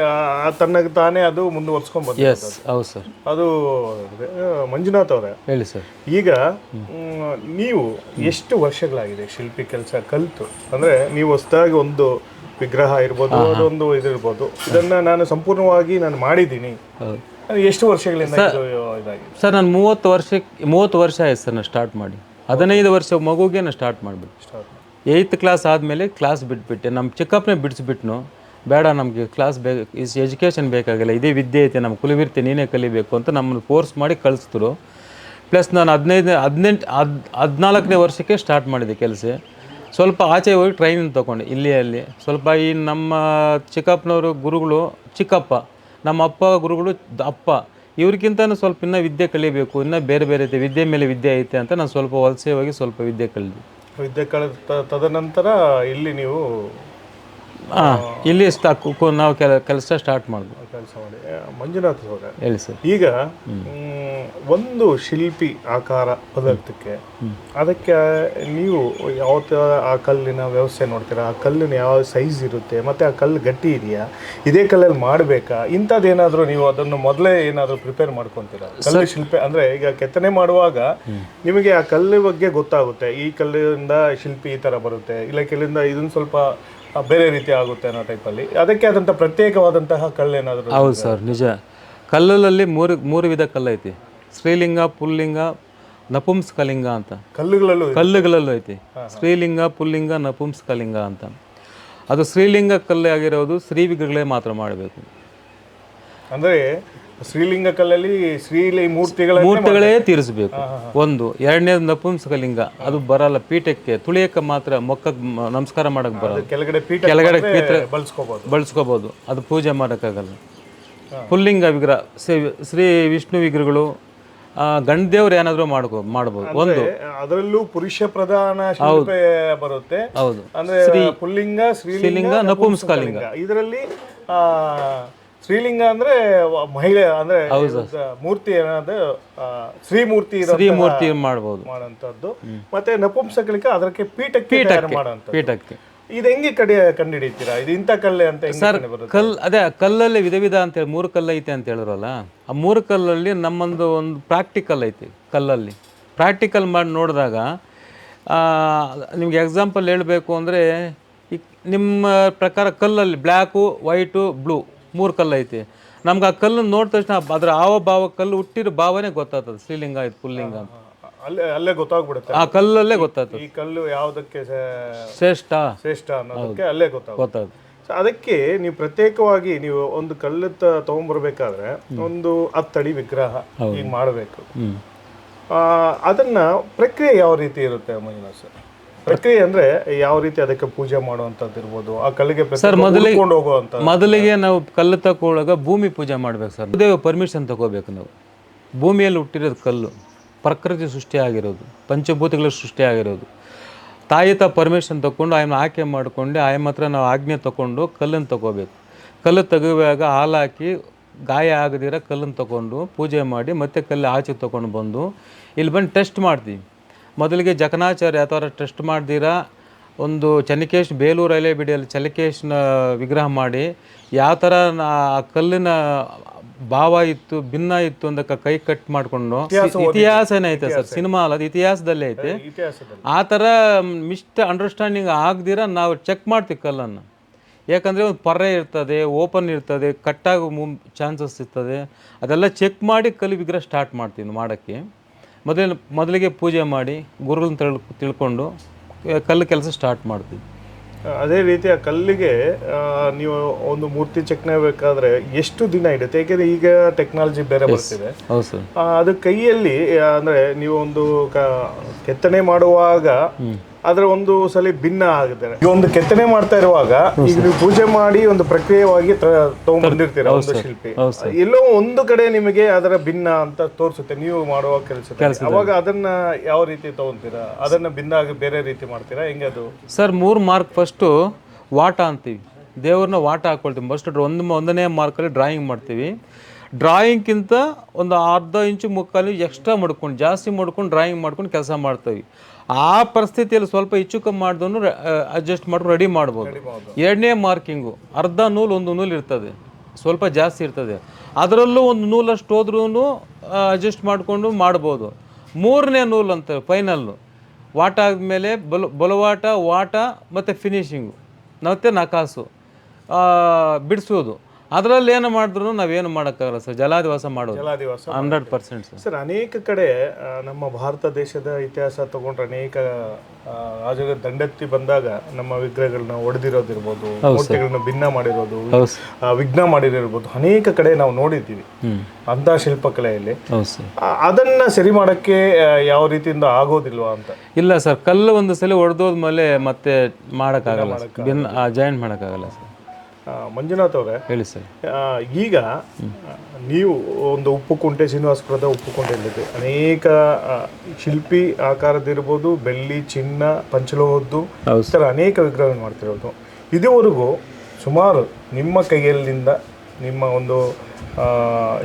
ತನ್ನಗೆ ತಾನೇ ಅದು ಮುಂದುವರ್ಸ್ಕೊಂಡ್ ಬಂದ ಎಸ್ ಹೌದು ಸರ್ ಅದು ಮಂಜುನಾಥ್ ಅವರೇ. ಹೇಳಿ ಸರ್ ಈಗ ನೀವು ಎಷ್ಟು ವರ್ಷಗಳಾಗಿದೆ ಶಿಲ್ಪಿ ಕೆಲಸ ಕಲಿತು? ಅಂದರೆ ನೀವು ಹೊಸದಾಗಿ ಒಂದು ವಿಗ್ರಹ ಇರ್ಬೋದು ಅದೊಂದು ಇದಿರ್ಬೋದು. ಇದನ್ನು ನಾನು ಸಂಪೂರ್ಣವಾಗಿ ನಾನು ಮಾಡಿದ್ದೀನಿ. ಹೌದು. ಎಷ್ಟು ವರ್ಷಗಳಿಂದ ಇದು ಇದಾಗಿದೆ? ಸರ್ ನಾನು ಮೂವತ್ತು ವರ್ಷಕ್ಕೆ ಮೂವತ್ತು ವರ್ಷ ಆಯ್ತು ಸರ್ ನಾನು ಸ್ಟಾರ್ಟ್ ಮಾಡಿ. ಹದಿನೈದು ವರ್ಷ ಮಗುಗೆ ನಾನು ಸ್ಟಾರ್ಟ್ ಮಾಡಿಬಿಟ್ಟು. ಸ್ಟಾರ್ಟ್ ಏಯ್ತ್ ಕ್ಲಾಸ್ ಆದಮೇಲೆ ಕ್ಲಾಸ್ ಬಿಟ್ಬಿಟ್ಟೆ ನಮ್ಮ ಚಿಕ್ಕಪ್ಪನೇ ಬಿಡಿಸ್ಬಿಟ್ನು, ಬೇಡ ನಮಗೆ ಕ್ಲಾಸ್ ಬೇಕು ಇಸ್ ಎಜುಕೇಷನ್ ಬೇಕಾಗಿಲ್ಲ, ಇದೇ ವಿದ್ಯೆ ಐತೆ ನಮ್ಮ ಕುಲಿವಿರ್ತಿ, ನೀನೇ ಕಲಿಬೇಕು ಅಂತ ನಮ್ಮನ್ನು ಫೋರ್ಸ್ ಮಾಡಿ ಕಳಿಸಿದ್ರು. ಪ್ಲಸ್ ನಾನು ಹದಿನೈದು ಹದಿನೆಂಟು, ಹದ್, ಹದಿನಾಲ್ಕನೇ ವರ್ಷಕ್ಕೆ ಸ್ಟಾರ್ಟ್ ಮಾಡಿದೆ ಕೆಲಸ. ಸ್ವಲ್ಪ ಆಚೆ ಹೋಗಿ ಟ್ರೈನಿಂಗ್ ತೊಗೊಂಡೆ, ಇಲ್ಲಿ ಅಲ್ಲಿ. ಸ್ವಲ್ಪ ಈ ನಮ್ಮ ಚಿಕ್ಕಪ್ಪನವರು ಗುರುಗಳು, ಚಿಕ್ಕಪ್ಪ, ನಮ್ಮ ಅಪ್ಪ ಗುರುಗಳು, ಅಪ್ಪ, ಇವ್ರಿಗಿಂತನೂ ಸ್ವಲ್ಪ ಇನ್ನೂ ವಿದ್ಯೆ ಕಲಿಬೇಕು, ಇನ್ನೂ ಬೇರೆ ಬೇರೆ ವಿದ್ಯೆ ಮೇಲೆ ವಿದ್ಯೆ ಐತೆ ಅಂತ ನಾನು ಸ್ವಲ್ಪ ವಲಸೆ ಹೋಗಿ ಸ್ವಲ್ಪ ವಿದ್ಯೆ ಕಲಿದೆ. ವಿದ್ಯೆ ಕಳೆದ ತದನಂತರ ಇಲ್ಲಿ ನೀವು ಹಾಂ ಇಲ್ಲಿ ಸ್ಟಾಕ್ ಕು- ನಾವು ಕೆಲ ಕೆಲಸ ಸ್ಟಾರ್ಟ್ ಮಾಡಿದ್ವಿ ಕೆಲಸ ಮಾಡಿ. ಆ, ಮಂಜುನಾಥ್ ಅವರೇ ಹೇಳಿ ಸರ್. ಈಗ ಮ್, ಒಂದು ಶಿಲ್ಪಿ ಆಕಾರ ಪದಾರ್ಥಕ್ಕೆ ಅದಕ್ಕೆ ನೀವು ಯಾವ ಆ ಕಲ್ಲಿನ ವ್ಯವಸ್ಥೆ ನೋಡ್ತೀರಾ? ಆ ಕಲ್ಲಿನ ಯಾವ ಸೈಜ್ ಇರುತ್ತೆ? ಮತ್ತೆ ಆ ಕಲ್ಲು ಗಟ್ಟಿ ಇದೆಯಾ? ಇದೇ ಕಲ್ಲಲ್ಲಿ ಮಾಡಬೇಕಾ? ಇಂಥದ್ದೇನಾದರೂ ನೀವು ಅದನ್ನು ಮೊದಲೇ ಏನಾದರೂ ಪ್ರಿಪೇರ್ ಮಾಡ್ಕೊತೀರಾ? ಕಲ್ಲು ಶಿಲ್ಪಿ ಅಂದ್ರೆ ಈಗ ಕೆತ್ತನೆ ಮಾಡುವಾಗ ನಿಮಗೆ ಆ ಕಲ್ಲು ಬಗ್ಗೆ ಗೊತ್ತಾಗುತ್ತೆ. ಈ ಕಲ್ಲಿಂದ ಶಿಲ್ಪಿ ಈ ಥರ ಬರುತ್ತೆ. ಇಲ್ಲ ಕೆಲ್ಲಿಂದ ಇದನ್ನ ಸ್ವಲ್ಪ ಆ, ಬೇರೆ ರೀತಿ ಆಗುತ್ತೆ ಅನ್ನೋ ಟೈಪಲ್ಲಿ ಅದಕ್ಕೆ ಆದಂಥ ಪ್ರತ್ಯೇಕವಾದಂತಹ ಕಲ್ಲೇನಾದರೂ ಹೌದು ಸರ್ ನಿಜ. ಕಲ್ಲಲ್ಲಿ ಮೂರು ಮೂರು ವಿಧ ಕಲ್ಲು ಐತಿ. ಸ್ತ್ರೀಲಿಂಗ ಪುಲ್ಲಿಂಗ ನಪುಂಸ್ಕಲಿಂಗ ಅಂತ. ಕಲ್ಲುಗಳಲ್ಲೂ. ಕಲ್ಲುಗಳಲ್ಲೂ ಐತಿ. ಸ್ತ್ರೀಲಿಂಗ ಪುಲ್ಲಿಂಗ ನಪುಂಸ್ಕಲಿಂಗ ಅಂತ. ಅದು ಸ್ತ್ರೀಲಿಂಗ ಕಲ್ಲೇ ಆಗಿರೋದು ಸ್ತ್ರೀ ವಿಗ್ರಹಗಳೇ ಮಾತ್ರ ಮಾಡಬೇಕು. ಅಂದ್ರೆ ಶ್ರೀಲಿಂಗ ಕಲ್ಲಲ್ಲಿ ಶ್ರೀಲಿ ಮೂರ್ತಿಗಳ ಮೂರ್ತಿಗಳೇ ತೀರಿಸಬೇಕು. ಒಂದು ಎರಡನೇದು ನಪುಂಸಕಲಿಂಗ ಅದು ಬರಲ್ಲ ಪೀಠಕ್ಕೆ ತುಳಿಯಕ್ಕೆ ಮಾತ್ರ ಮೊಕ್ಕಕ್ಕೆ ನಮಸ್ಕಾರ ಮಾಡಕ್ಕೆ ಬರಲ್ಲ. ಕೆಳಗಡೆ ಪೀಠ ಕೆಳಗಡೆ ಪೀಠ ಬಳಸ್ಕೋಬಹುದು ಬಳಸ್ಕೋಬೋದು. ಅದು ಪೂಜೆ ಮಾಡೋಕ್ಕಾಗಲ್ಲ. ಪುಲ್ಲಿಂಗ ವಿಗ್ರಹ ಶ್ರೀ- ಶ್ರೀ ವಿಷ್ಣು ವಿಗ್ರಹಗಳು ಗಂಡ ಏನಾದರೂ ಮಾಡ್ಕೋ ಮಾಡ್ಬೋದು. ಒಂದು. ಅದರಲ್ಲೂ ಪುರುಷ ಪ್ರಧಾನ ಬರುತ್ತೆ. ಹೌದು. ಅಂದ್ರೆ ಪುಲ್ಲಿಂಗ ಶ್ರೀಲಿಂಗ ನಪುಂಸಕಲಿಂಗ ಇದರಲ್ಲಿ ಶ್ರೀಲಿಂಗ ಅಂದ್ರೆ ಮಹಿಳೆ ಅಂದ್ರೆ ಮೂರ್ತಿ ಏನಾದ್ರೆ ಶ್ರೀಮೂರ್ತಿ ಶ್ರೀಮೂರ್ತಿ ಮಾಡಬಹುದು ಮಾಡುವಂತದ್ದು ಮತ್ತೆ ನಪುಂಸಕಲಿಕೆ ಅದಕ್ಕೆ ಪೀಠಕ್ಕೆ ಮಾಡುವಂಥದ್ದು ಪೀಠಕ್ಕೆ. ಇದು ಹೆಂಗೆ ಕಡೆ ಕಂಡುಹಿಡಿತೀರಾ? ಇದು ಇಂಥ ಕಲ್ಲೆ ಅಂತ ಬರುತ್ತೆ? ಕಲ್ ಅದೇ ಕಲ್ಲಲ್ಲಿ ವಿಧ ವಿಧ ಅಂತೇಳಿ ಮೂರು ಕಲ್ಲು ಐತೆ ಅಂತ ಹೇಳಿದ್ರಲ್ಲ ಆ ಮೂರು ಕಲ್ಲಲ್ಲಿ ನಮ್ಮೊಂದು ಒಂದು ಪ್ರಾಕ್ಟಿಕಲ್ ಐತಿ ಕಲ್ಲಲ್ಲಿ. ಪ್ರಾಕ್ಟಿಕಲ್ ಮಾಡಿ ನೋಡಿದಾಗ ನಿಮ್ಗೆ ಎಕ್ಸಾಂಪಲ್ ಹೇಳಬೇಕು ಅಂದರೆ ನಿಮ್ಮ ಪ್ರಕಾರ ಕಲ್ಲಲ್ಲಿ ಬ್ಲ್ಯಾಕು ವೈಟು ಬ್ಲೂ ಮೂರು ಕಲ್ಲು ಐತಿ. ನಮ್ಗೆ ಆ ಕಲ್ಲನ್ನು ನೋಡಿದ ತಕ್ಷಣ ಅದರ ಆವ ಭಾವ ಕಲ್ಲು ಹುಟ್ಟಿರೋ ಭಾವನೆ ಗೊತ್ತಾಗ್ತದೆ ಶ್ರೀಲಿಂಗ ಆಯ್ತು ಪುಲ್ಲಿಂಗ ಅಂತ. ಅಲ್ಲೇ ಅಲ್ಲೇ ಗೊತ್ತಾಗ್ಬಿಡುತ್ತೆ. ಆ ಕಲ್ಲಲ್ಲೇ ಗೊತ್ತಾಗ್ತದೆ. ಈ ಕಲ್ಲು ಯಾವುದಕ್ಕೆ ಶ್ರೇಷ್ಠ? ಶ್ರೇಷ್ಠ ಅನ್ನೋದಕ್ಕೆ ಅಲ್ಲೇ ಗೊತ್ತಾಗ್ತದೆ. ಸೊ ಅದಕ್ಕೆ ನೀವು ಪ್ರತ್ಯೇಕವಾಗಿ ನೀವು ಒಂದು ಕಲ್ಲು ತಗೊಂಡ್ಬರ್ಬೇಕಾದ್ರೆ ಒಂದು ಹತ್ತಡಿ ವಿಗ್ರಹ ಈಗ ಮಾಡಬೇಕು. ಅದನ್ನ ಪ್ರಕ್ರಿಯೆ ಯಾವ ರೀತಿ ಇರುತ್ತೆ ಮಂಜುನಾಥ್ ಸರ್ ಪ್ರಕ್ರಿಯೆ ಅಂದ್ರೆ ಯಾವ ರೀತಿ ಅದಕ್ಕೆ ಪೂಜೆ ಮಾಡುವಂತದ್ದು ಇರ್ಬೋದು? ಆ ಕಲ್ಲಿಗೆ ಸರ್ ಮೊದಲಿಗೆ ಮೊದಲಿಗೆ ನಾವು ಕಲ್ಲು ತಕೊಳ್ಳಾಗ ಭೂಮಿ ಪೂಜೆ ಮಾಡ್ಬೇಕು ಸರ್. ದೇವ ಪರ್ಮಿಷನ್ ತಗೋಬೇಕು ನಾವು. ಭೂಮಿಯಲ್ಲಿ ಹುಟ್ಟಿರೋದು ಕಲ್ಲು ಪ್ರಕೃತಿ ಸೃಷ್ಟಿಯಾಗಿರೋದು ಪಂಚಭೂತಗಳ ಸೃಷ್ಟಿಯಾಗಿರೋದು ತಾಯಿ ತ ಪರ್ಮಿಷನ್ ತಗೊಂಡು ಆಯಮ್ಮ ಆಯ್ಕೆ ಮಾಡಿಕೊಂಡು ಆಯಮ್ಮ ಹತ್ರ ನಾವು ಆಜ್ಞೆ ತಗೊಂಡು ಕಲ್ಲನ್ನು ತಗೋಬೇಕು. ಕಲ್ಲು ತೆಗುವಾಗ ಹಾಲಾಕಿ ಹಾಕಿ ಗಾಯ ಆಗದಿರ ಕಲ್ಲನ್ನು ತಗೊಂಡು ಪೂಜೆ ಮಾಡಿ ಮತ್ತೆ ಕಲ್ಲು ಆಚೆ ತಗೊಂಡು ಬಂದು ಇಲ್ಲಿ ಬಂದು ಟೆಸ್ಟ್ ಮಾಡ್ತೀವಿ. ಮೊದಲಿಗೆ ಜಕನಾಚಾರ್ಯ ಥರ ಟೆಸ್ಟ್ ಮಾಡ್ದಿರಾ? ಒಂದು ಚನ್ನಕೇಶ್ ಬೇಲೂರು ರೈಲ್ವೆ ಬಿಡಿಯಲ್ಲಿ ಚನ್ನಕೇಶ್ನ ವಿಗ್ರಹ ಮಾಡಿ ಯಾವ ಥರ ನಾ- ಆ ಕಲ್ಲಿನ ಭಾವ ಇತ್ತು ಭಿನ್ನ ಇತ್ತು ಅಂದಕ್ಕೆ ಕೈ ಕಟ್ ಮಾಡಿಕೊಂಡು ಇತಿಹಾಸನೇ ಐತೆ ಸರ್? ಸಿನಿಮಾ ಅಲ್ಲ ಅದು ಇತಿಹಾಸದಲ್ಲೇ ಐತೆ. ಆ ಥರ ಮಿಸ್ಟ್ ಅಂಡರ್ಸ್ಟ್ಯಾಂಡಿಂಗ್ ಆಗದಿರ? ನಾವು ಚೆಕ್ ಮಾಡ್ತೀವಿ ಕಲ್ಲನ್ನು. ಯಾಕಂದರೆ ಒಂದು ಪರ್ರೆ ಇರ್ತದೆ ಓಪನ್ ಇರ್ತದೆ ಕಟ್ಟಾಗೋ ಮುಂ ಚಾನ್ಸಸ್ ಇರ್ತದೆ. ಅದೆಲ್ಲ ಚೆಕ್ ಮಾಡಿ ಕಲಿ ವಿಗ್ರಹ ಸ್ಟಾರ್ಟ್ ಮಾಡ್ತೀನಿ ಮಾಡೋಕ್ಕೆ. ಮೊದಲು ಮೊದಲಿಗೆ ಪೂಜೆ ಮಾಡಿ ಗುರುಗಳನ್ನ ತಿಳ್ ತಿಳ್ಕೊಂಡು ಕಲ್ಲು ಕೆಲಸ ಸ್ಟಾರ್ಟ್ ಮಾಡ್ತೀವಿ. ಅದೇ ರೀತಿ ಆ ಕಲ್ಲಿಗೆ ನೀವು ಒಂದು ಮೂರ್ತಿ ಚೆಕ್ನೆ ಬೇಕಾದ್ರೆ ಎಷ್ಟು ದಿನ ಇಡುತ್ತೆ ಯಾಕೆಂದ್ರೆ ಈಗ ಟೆಕ್ನಾಲಜಿ ಬೇರೆ ಬರ್ತಿದೆ. ಅದು ಕೈಯಲ್ಲಿ ಅಂದ್ರೆ ನೀವು ಒಂದು ಕೆತ್ತನೆ ಮಾಡುವಾಗ ಅದರ ಒಂದು ಸಲ ಭಿನ್ನ ಆಗುತ್ತೆ. ಈಗ ಒಂದು ಕೆತ್ತನೆ ಮಾಡ್ತಾ ಇರುವಾಗ ಈಗ ನೀವು ಪೂಜೆ ಮಾಡಿ ಒಂದು ಪ್ರಕ್ರಿಯೆವಾಗಿ ತ- ತಗೊಂಡ್ಬಂದಿರ್ತೀರ ಒಂದು ಶಿಲ್ಪಿ. ಎಲ್ಲೋ ಒಂದು ಕಡೆ ನಿಮಗೆ ಅದರ ಭಿನ್ನ ಅಂತ ತೋರಿಸುತ್ತೆ ನೀವು ಮಾಡುವ ಕೆಲಸ ಅವಾಗ ಅದನ್ನ ಯಾವ ರೀತಿ ತಗೊಂತೀರಾ? ಅದನ್ನ ಭಿನ್ನ ಆಗಿ ಬೇರೆ ರೀತಿ ಮಾಡ್ತೀರಾ? ಹೆಂಗೆ ಅದು? ಸರ್ ಮೂರು ಮಾರ್ಕ್ ಫಸ್ಟು ವಾಟ ಅಂತೀವಿ. ದೇವ್ರನ್ನ ವಾಟ ಹಾಕ್ಕೊಳ್ತೀವಿ ಫಸ್ಟ್ ಒಂದು ಒಂದನೇ ಮಾರ್ಕಲ್ಲಿ ಡ್ರಾಯಿಂಗ್ ಮಾಡ್ತೀವಿ. ಡ್ರಾಯಿಂಗ್ಗಿಂತ ಒಂದು ಅರ್ಧ ಇಂಚು ಮುಕ್ಕಾಲು ಎಕ್ಸ್ಟ್ರಾ ಮಾಡ್ಕೊಂಡು ಜಾಸ್ತಿ ಮಾಡ್ಕೊಂಡು ಡ್ರಾಯಿಂಗ್ ಮಾಡ್ಕೊಂಡು ಕೆಲಸ ಮಾಡ್ತೀವಿ. ಆ ಪರಿಸ್ಥಿತಿಯಲ್ಲಿ ಸ್ವಲ್ಪ ಹೆಚ್ಚು ಕಮ್ಮಿ ಮಾಡಿದನು ಅಡ್ಜಸ್ಟ್ ಮಾಡ್ಕೊಂಡು ರೆಡಿ ಮಾಡ್ಬೋದು. ಎರಡನೇ ಮಾರ್ಕಿಂಗು ಅರ್ಧ ನೂಲು ಒಂದು ನೂಲು ಇರ್ತದೆ. ಸ್ವಲ್ಪ ಜಾಸ್ತಿ ಇರ್ತದೆ. ಅದರಲ್ಲೂ ಒಂದು ನೂಲಷ್ಟು ಹೋದ್ರೂ ಅಡ್ಜಸ್ಟ್ ಮಾಡಿಕೊಂಡು ಮಾಡ್ಬೋದು. ಮೂರನೇ ನೂಲು ಅಂತ ಫೈನಲ್ಲು ವಾಟ ಆದಮೇಲೆ ಬಲ ಬಲವಾಟ ವಾಟ ಮತ್ತು ಫಿನಿಷಿಂಗು ಮತ್ತು ನಕಾಸು. ಬಿಡಿಸೋದು. ಅದರಲ್ಲಿ ಏನು ಮಾಡಿದ್ರು ನಾವೇನು ಮಾಡೋಕ್ಕಾಗಲ್ಲ ಸರ್. ಜಲಾದಿವಾಸ ಮಾಡೋದು. ಜಲಾದಿವಾಸ ಹಂಡ್ರೆಡ್ ಪರ್ಸೆಂಟ್ ಸರ್. ಸರ್ ಅನೇಕ ಕಡೆ ಆ, ನಮ್ಮ ಭಾರತ ದೇಶದ ಇತಿಹಾಸ ತಗೊಂಡ್ರೆ ಅನೇಕ ಆ, ರಾಜರ ದಂಡೆತ್ತಿ ಬಂದಾಗ ನಮ್ಮ ವಿಗ್ರಹಗಳನ್ನ ಒಡೆದಿರೋದಿರ್ಬೋದು ಮೂರ್ತಿಗಳನ್ನ ಭಿನ್ನ ಮಾಡಿರೋದು ಹೌದು ಸರ್. ಆ, ವಿಘ್ನ ಮಾಡಿರೋದಿರ್ಬೋದು ಅನೇಕ ಕಡೆ ನಾವು ನೋಡಿದ್ದೀವಿ. ಹ್ಞೂ ಅಂತ ಶಿಲ್ಪಕಲೆಯಲ್ಲಿ. ಹೌದು ಸರ್. ಆ, ಅದನ್ನ ಸರಿ ಮಾಡಕ್ಕೆ ಆ, ಯಾವ ರೀತಿಯಿಂದ ಆಗೋದಿಲ್ವಾ ಅಂತ? ಇಲ್ಲ ಸರ್ ಕಲ್ಲು ಒಂದು ಸಲ ಒಡೆದೋದ್ಮೇಲೆ ಮತ್ತೆ ಮಾಡೋಕ್ಕಾಗಲ್ಲ ಭಿನ್ನ ಜಾಯಿಂಟ್ ಮಾಡೋಕ್ಕಾಗಲ್ಲ ಸರ್. ಮಂಜುನಾಥ್ ಅವರೇ ಹೇಳಿ ಸರ್. ಈಗ ನೀವು ಒಂದು ಉಪ್ಪುಕುಂಟೆ ಶ್ರೀನಿವಾಸಪುರದ ಉಪ್ಪುಕುಂಟೆಯಲ್ಲಿದೆ ಅನೇಕ ಶಿಲ್ಪಿ ಆಕಾರದಿರ್ಬೋದು ಬೆಳ್ಳಿ ಚಿನ್ನ ಪಂಚಲೋಹದ್ದು ಸರ್ ಈ ಥರ ಅನೇಕ ವಿಗ್ರಹಗಳನ್ನು ಮಾಡ್ತಿರೋದು ಇದುವರೆಗೂ ಸುಮಾರು ನಿಮ್ಮ ಕೈಯಲ್ಲಿಂದ ನಿಮ್ಮ ಒಂದು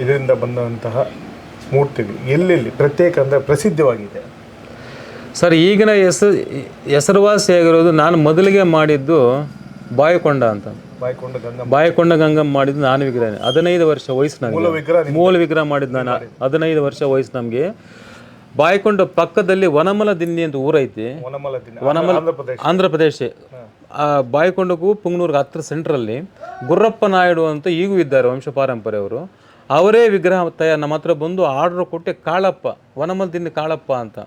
ಇದರಿಂದ ಬಂದಂತಹ ಮೂರ್ತಿಗಳು ಎಲ್ಲೆಲ್ಲಿ ಪ್ರತ್ಯೇಕ ಅಂದರೆ ಪ್ರಸಿದ್ಧವಾಗಿದೆ? ಸರ್ ಈಗಿನ ಹೆಸರು ಹೆಸರುವಾಸಿಯಾಗಿರೋದು ನಾನು ಮೊದಲಿಗೆ ಮಾಡಿದ್ದು ಬಾಯಿಕೊಂಡ ಅಂತ. ಬಾಯ್ಕೊಂಡ ಗಂಗಮ್ಮ ಬಾಯಿಕೊಂಡ ಗಂಗಮ್ಮ ಮಾಡಿದ್ದು ನಾನು ವಿಗ್ರಹ. ಹದಿನೈದು ವರ್ಷ ವಯಸ್ಸು ನನಗೆ ಮೂಲ ವಿಗ್ರಹ ಮಾಡಿದ್ದು ನಾನು. ಹದಿನೈದು ವರ್ಷ ವಯಸ್ಸು ನಮಗೆ. ಬಾಯಿಕೊಂಡ ಪಕ್ಕದಲ್ಲಿ ವನಮಲ ದಿನ್ನಿ ಅಂತ ಊರೈತಿ. ವನಮಲ ಆಂಧ್ರ ಪ್ರದೇಶ. ಬಾಯಿಕೊಂಡಕ್ಕೂ ಪುಂಗ್ನೂರ್ಗೆ ಹತ್ರ ಸೆಂಟ್ರಲ್ಲಿ ಗುರ್ರಪ್ಪ ನಾಯ್ಡು ಅಂತ ಈಗೂ ಇದ್ದಾರೆ ವಂಶ ಪಾರಂಪರೆಯವರು ಅವರೇ ವಿಗ್ರಹ ತಯಾರು ನಮ್ಮ ಹತ್ರ ಬಂದು ಆರ್ಡ್ರ್ ಕೊಟ್ಟು ಕಾಳಪ್ಪ ವನಮಲ ದಿನ್ನಿ ಕಾಳಪ್ಪ ಅಂತ.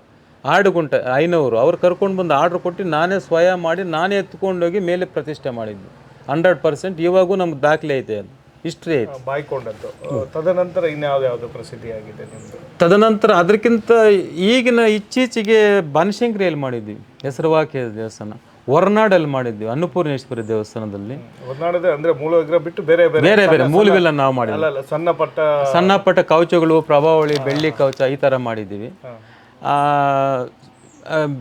ಆಡುಗುಂಟ ಐನವರು. ಅವ್ರು ಕರ್ಕೊಂಡು ಬಂದು ಆರ್ಡ್ರ್ ಕೊಟ್ಟು ನಾನೇ ಸ್ವಯ ಮಾಡಿ ನಾನೇ ಎತ್ಕೊಂಡೋಗಿ ಮೇಲೆ ಪ್ರತಿಷ್ಠೆ ಮಾಡಿದ್ದು. ಹಂಡ್ರೆಡ್ ಪರ್ಸೆಂಟ್ ಇವಾಗೂ ನಮ್ಗೆ ದಾಖಲೆ ಐತೆ ಅದು ಹಿಸ್ಟ್ರಿ ಐತೆ. ಬಾಯ್ಕೊಂಡದ್ದು. ತದನಂತರ ಇನ್ಯಾವ್ದು ಪ್ರಸಿದ್ಧಿ ಆಗಿದೆ ನಿಮ್ಮದು ತದನಂತರ ಅದಕ್ಕಿಂತ ಈಗಿನ ಇತ್ತೀಚೆಗೆ ಬನಶಂಕರಿಯಲ್ಲಿ ಮಾಡಿದ್ವಿ. ಹೆಸರುವಾಕಿ ದೇವಸ್ಥಾನ. ಹೊರನಾಡಲ್ಲಿ ಮಾಡಿದ್ವಿ ಅನ್ನಪೂರ್ಣೇಶ್ವರಿ ದೇವಸ್ಥಾನದಲ್ಲಿ. ಅಂದ್ರೆ ಮೂಲ ವಿಗ್ರಹ ಬಿಟ್ಟು ಬೇರೆ ಬೇರೆ ಬೇರೆ ಬೇರೆ ಮೂಲವೆಲ್ಲ ನಾವು ಮಾಡಿದ್ವಿ. ಸಣ್ಣ ಪಟ್ಟ ಸಣ್ಣ ಪಟ್ಟ ಕವಚಗಳು ಪ್ರಭಾವಳಿ ಬೆಳ್ಳಿ ಕವಚ ಈ ಥರ ಮಾಡಿದ್ದೀವಿ.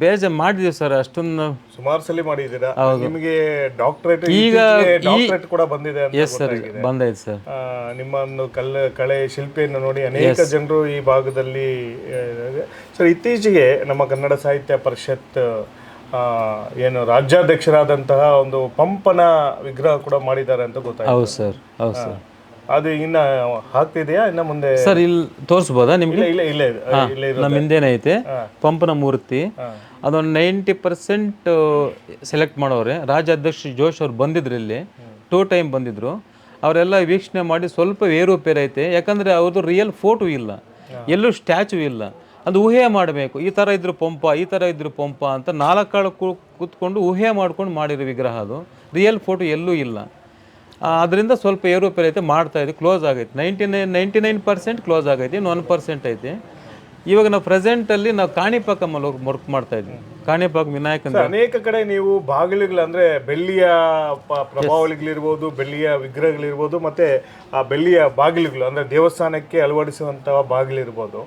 ಬೇಜ ಮಾಡಿದೀವಿ ಸರ್ ಅಷ್ಟೊಂದು ಸುಮಾರು ಸಲ ಮಾಡಿದ್ದೀರಾ? ನಿಮಗೆ ಡಾಕ್ಟರೇಟ್ ಈಗ ಡಾಕ್ಟರೇಟ್ ಕೂಡ ಬಂದಿದೆ ಎಸ್ ಸರ್ ಬಂದೈತೆ ಸರ್ ನಿಮ್ಮ ಒಂದು ಕಲ್ಲ ಕಳೆ ಶಿಲ್ಪಿಯನ್ನು ನೋಡಿ ಅನೇಕ ಜನರು ಈ ಭಾಗದಲ್ಲಿ ಸರ್ ಇತ್ತೀಚೆಗೆ ನಮ್ಮ ಕನ್ನಡ ಸಾಹಿತ್ಯ ಪರಿಷತ್ ಏನು ರಾಜ್ಯಾಧ್ಯಕ್ಷರಾದಂತಹ ಒಂದು ಪಂಪನ ವಿಗ್ರಹ ಕೂಡ ಮಾಡಿದ್ದಾರೆ ಅಂತ ಗೊತ್ತಾಯ್ತು. ಹೌದು ಸರ್ ಹೌದು ಸರ್ ಅದು ಇನ್ನ ಹಾಕ್ತಿದೆಯಾ? ಇನ್ನ ಮುಂದೆ ಸರ್ ಇಲ್ಲಿ ತೋರಿಸ್ಬೋದಾ ನಿಮಗೆ? ಇಲ್ಲ ಇಲ್ಲ ನಮ್ಮ ಹಿಂದೆನೈತೆ ಪಂಪನ ಮೂರ್ತಿ. ಅದೊಂದು ನೈಂಟಿ ಪರ್ಸೆಂಟ್ ಸೆಲೆಕ್ಟ್ ಮಾಡೋರೆ. ರಾಜ್ಯಾಧ್ಯಕ್ಷ ಜೋಶ್ ಅವ್ರು ಬಂದಿದ್ರು ಇಲ್ಲಿ. ಟೂ ಟೈಮ್ ಬಂದಿದ್ರು. ಅವರೆಲ್ಲ ವೀಕ್ಷಣೆ ಮಾಡಿ ಸ್ವಲ್ಪ ಏರುಪೇರು ಐತೆ. ಯಾಕಂದರೆ ಅವ್ರದ್ದು ರಿಯಲ್ ಫೋಟೋ ಇಲ್ಲ. ಎಲ್ಲೂ ಸ್ಟ್ಯಾಚು ಇಲ್ಲ. ಅದು ಊಹೆ ಮಾಡಬೇಕು. ಈ ಥರ ಇದ್ರು ಪಂಪ ಈ ಥರ ಇದ್ರು ಪಂಪ ಅಂತ ನಾಲ್ಕು ಕಾಳು ಕೂತ್ಕೊಂಡು ಊಹೆ ಮಾಡ್ಕೊಂಡು ಮಾಡಿರೋ ವಿಗ್ರಹ ಅದು. ರಿಯಲ್ ಫೋಟೋ ಎಲ್ಲೂ ಇಲ್ಲ. ಅದರಿಂದ ಸ್ವಲ್ಪ ಏರುಪೇರು ಐತೆ ಮಾಡ್ತಾ ಇದೆ ಕ್ಲೋಸ್ ಆಗೈತೆ. Ninety nine ninety nine percent close ಆಗೈತಿ ಇನ್ನು ಒನ್ ಪರ್ಸೆಂಟ್ ಐತೆ. ಇವಾಗ ನಾವು ಪ್ರೆಸೆಂಟಲ್ಲಿ ನಾವು ಕಾಣಿಪಾಕಮ್ಮಲ್ಲಿ ಹೋಗಿ ವರ್ಕ್ ಮಾಡ್ತಾ ಇದ್ವಿ. ಕಾಣಿಪಾಕ ವಿನಾಯಕ ಅನೇಕ ಕಡೆ ನೀವು ಬಾಗಿಲುಗಳು ಅಂದರೆ ಬೆಳ್ಳಿಯ ಪ್ರಭಾವಳಿಗಳಿರ್ಬೋದು ಬೆಳ್ಳಿಯ ವಿಗ್ರಹಗಳಿರ್ಬೋದು ಮತ್ತೆ ಆ ಬೆಳ್ಳಿಯ ಬಾಗಿಲುಗಳು ಅಂದ್ರೆ ದೇವಸ್ಥಾನಕ್ಕೆ ಅಳವಡಿಸುವಂತಹ ಬಾಗಿಲಿರ್ಬೋದು.